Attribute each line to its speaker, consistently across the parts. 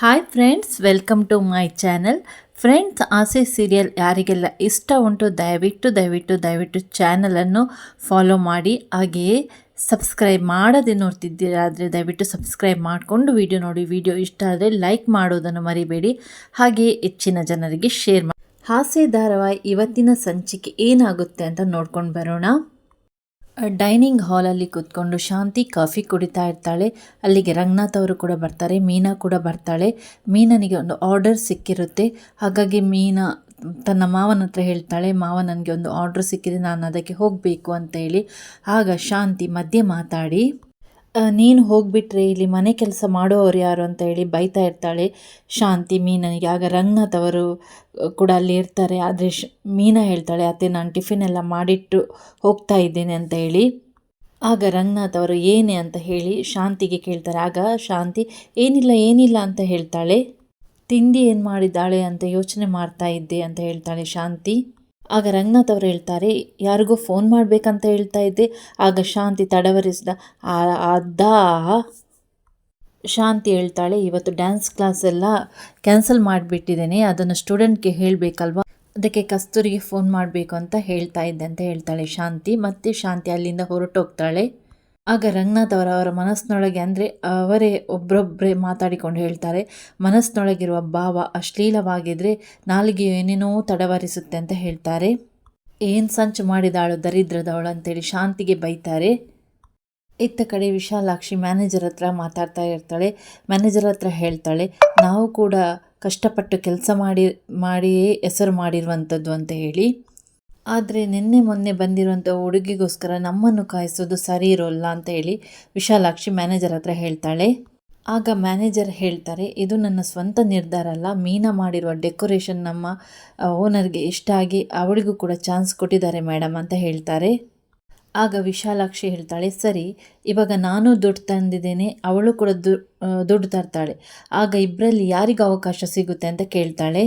Speaker 1: Hi friends welcome to my channel friends Aase serial ಯಾರಿಗೆಲ್ಲ ಇಷ್ಟ ಉಂಟು, ದಯವಿಟ್ಟು ದಯವಿಟ್ಟು ದಯವಿಟ್ಟು ಚಾನಲನ್ನು ಫಾಲೋ ಮಾಡಿ. ಹಾಗೆಯೇ ಸಬ್ಸ್ಕ್ರೈಬ್ ಮಾಡದೆ ನೋಡ್ತಿದ್ದೀರಾದರೆ ದಯವಿಟ್ಟು ಸಬ್ಸ್ಕ್ರೈಬ್ ಮಾಡಿಕೊಂಡು ವಿಡಿಯೋ ನೋಡಿ. ವಿಡಿಯೋ ಇಷ್ಟ ಆದರೆ ಲೈಕ್ ಮಾಡೋದನ್ನು ಮರಿಬೇಡಿ. ಹಾಗೆಯೇ ಹೆಚ್ಚಿನ ಜನರಿಗೆ ಶೇರ್ ಮಾಡಿ ಹಾಸೆ ಧಾರಾವಾಹಿ ಇವತ್ತಿನ ಸಂಚಿಕೆ ಏನಾಗುತ್ತೆ ಅಂತ ನೋಡ್ಕೊಂಡು ಬರೋಣ. ಡೈನಿಂಗ್ ಹಾಲಲ್ಲಿ ಕೂತ್ಕೊಂಡು ಶಾಂತಿ ಕಾಫಿ ಕುಡಿತಾ ಇರ್ತಾಳೆ. ಅಲ್ಲಿಗೆ ರಂಗನಾಥ್ ಅವರು ಕೂಡ ಬರ್ತಾರೆ, ಮೀನಾ ಕೂಡ ಬರ್ತಾಳೆ. ಮೀನನಿಗೆ ಒಂದು ಆರ್ಡರ್ ಸಿಕ್ಕಿರುತ್ತೆ. ಹಾಗಾಗಿ ಮೀನಾ ತನ್ನ ಮಾವನ ಹತ್ರ ಹೇಳ್ತಾಳೆ, ಮಾವ ನನಗೆ ಒಂದು ಆರ್ಡರ್ ಸಿಕ್ಕಿದೆ, ನಾನು ಅದಕ್ಕೆ ಹೋಗಬೇಕು ಅಂತ ಹೇಳಿ. ಆಗ ಶಾಂತಿ ಮಧ್ಯೆ ಮಾತಾಡಿ ನೀನು ಹೋಗಿಬಿಟ್ರೆ ಇಲ್ಲಿ ಮನೆ ಕೆಲಸ ಮಾಡೋರು ಯಾರು ಅಂತ ಹೇಳಿ ಬೈತಾ ಇರ್ತಾಳೆ. ಶಾಂತಿ, ಮೀನನಿಗೆ ಆಗ ರಂಗನಾಥ್ ಅವರು ಕೂಡ ಅಲ್ಲಿ ಇರ್ತಾರೆ. ಆದರೆ ಶ್, ಮೀನಾ ಹೇಳ್ತಾಳೆ, ಅತ್ತೆ, ನಾನು ಟಿಫಿನ್ ಎಲ್ಲ ಮಾಡಿಟ್ಟು ಹೋಗ್ತಾ ಇದ್ದೇನೆ ಅಂತ ಹೇಳಿ. ಆಗ ರಂಗನಾಥ್ ಅವರು ಏನೇ ಅಂತ ಹೇಳಿ ಶಾಂತಿಗೆ ಕೇಳ್ತಾರೆ. ಆಗ ಶಾಂತಿ, ಏನಿಲ್ಲ ಏನಿಲ್ಲ ಅಂತ ಹೇಳ್ತಾಳೆ. ತಿಂಡಿ ಏನು ಮಾಡಿದ್ದಾಳೆ ಅಂತ ಯೋಚನೆ ಮಾಡ್ತಾ ಇದ್ದೆ ಅಂತ ಹೇಳ್ತಾಳೆ ಶಾಂತಿ. ಆಗ ರಂಗನಾಥ್ ಅವರು ಹೇಳ್ತಾರೆ, ಯಾರಿಗೋ ಫೋನ್ ಮಾಡಬೇಕಂತ ಹೇಳ್ತಾ ಇದ್ದೆ. ಆಗ ಶಾಂತಿ ತಡವರಿಸಿದ. "ಆ- ಅದಾ ಶಾಂತಿ ಹೇಳ್ತಾಳೆ, ಇವತ್ತು ಡ್ಯಾನ್ಸ್ ಕ್ಲಾಸ್ ಎಲ್ಲ ಕ್ಯಾನ್ಸಲ್ ಮಾಡಿಬಿಟ್ಟಿದ್ದೇನೆ. ಅದನ್ನು ಸ್ಟೂಡೆಂಟ್ಗೆ ಹೇಳಬೇಕಲ್ವಾ? ಅದಕ್ಕೆ ಕಸ್ತೂರಿಗೆ ಫೋನ್ ಮಾಡಬೇಕು ಅಂತ ಹೇಳ್ತಾ ಇದ್ದೆ ಅಂತ ಹೇಳ್ತಾಳೆ ಶಾಂತಿ. ಮತ್ತೆ ಶಾಂತಿ ಅಲ್ಲಿಂದ ಹೊರಟೋಗ್ತಾಳೆ. ಆಗ ರಂಗನಾಥ್ ಅವರ ಅವರ ಮನಸ್ಸಿನೊಳಗೆ ಅಂದರೆ ಅವರೇ ಒಬ್ಬರೊಬ್ಬರೇ ಮಾತಾಡಿಕೊಂಡು ಹೇಳ್ತಾರೆ, ಮನಸ್ಸಿನೊಳಗಿರುವ ಭಾವ ಅಶ್ಲೀಲವಾಗಿದ್ದರೆ ನಾಲಿಗೆಯು ಏನೇನೋ ತಡವರಿಸುತ್ತೆ ಅಂತ ಹೇಳ್ತಾರೆ. ಏನು ಸಂಚು ಮಾಡಿದಾಳು ದರಿದ್ರದವಳು ಅಂತೇಳಿ ಶಾಂತಿಗೆ ಬೈತಾರೆ. ಇತ್ತ ಕಡೆ ವಿಶಾಲಾಕ್ಷಿ ಮ್ಯಾನೇಜರ್ ಹತ್ರ ಮಾತಾಡ್ತಾ ಇರ್ತಾಳೆ, ಮ್ಯಾನೇಜರ್ ಹತ್ರ ಹೇಳ್ತಾಳೆ, ನಾವು ಕೂಡ ಕಷ್ಟಪಟ್ಟು ಕೆಲಸ ಮಾಡಿ, ಮಾಡಿಯೇ ಹೆಸರು ಮಾಡಿರುವಂಥದ್ದು ಅಂತ ಹೇಳಿ. ಆದರೆ ನಿನ್ನೆ ಮೊನ್ನೆ ಬಂದಿರುವಂಥ ಹುಡುಗಿಗೋಸ್ಕರ ನಮ್ಮನ್ನು ಕಾಯಿಸೋದು ಸರಿ ಇರೋಲ್ಲ ಅಂತ ಹೇಳಿ ವಿಶಾಲಾಕ್ಷಿ ಮ್ಯಾನೇಜರ್ ಹತ್ರ ಹೇಳ್ತಾಳೆ. ಆಗ ಮ್ಯಾನೇಜರ್ ಹೇಳ್ತಾರೆ, ಇದು ನನ್ನ ಸ್ವಂತ ನಿರ್ಧಾರ ಅಲ್ಲ, ಮೀನಾ ಮಾಡಿರುವ ಡೆಕೋರೇಷನ್ ನಮ್ಮ ಓನರ್ಗೆ ಇಷ್ಟ ಆಗಿ ಅವಳಿಗೂ ಕೂಡ ಚಾನ್ಸ್ ಕೊಟ್ಟಿದ್ದಾರೆ ಮೇಡಮ್ ಅಂತ ಹೇಳ್ತಾರೆ. ಆಗ ವಿಶಾಲಾಕ್ಷಿ ಹೇಳ್ತಾಳೆ, ಸರಿ, ಇವಾಗ ನಾನು ದುಡ್ಡು ತಂದಿದ್ದೇನೆ, ಅವಳು ಕೂಡ ದುಡ್ಡು ತರ್ತಾಳೆ. ಆಗ ಇಬ್ಬರಲ್ಲಿ ಯಾರಿಗೂ ಅವಕಾಶ ಸಿಗುತ್ತೆ? ಅಂತ ಕೇಳ್ತಾಳೆ.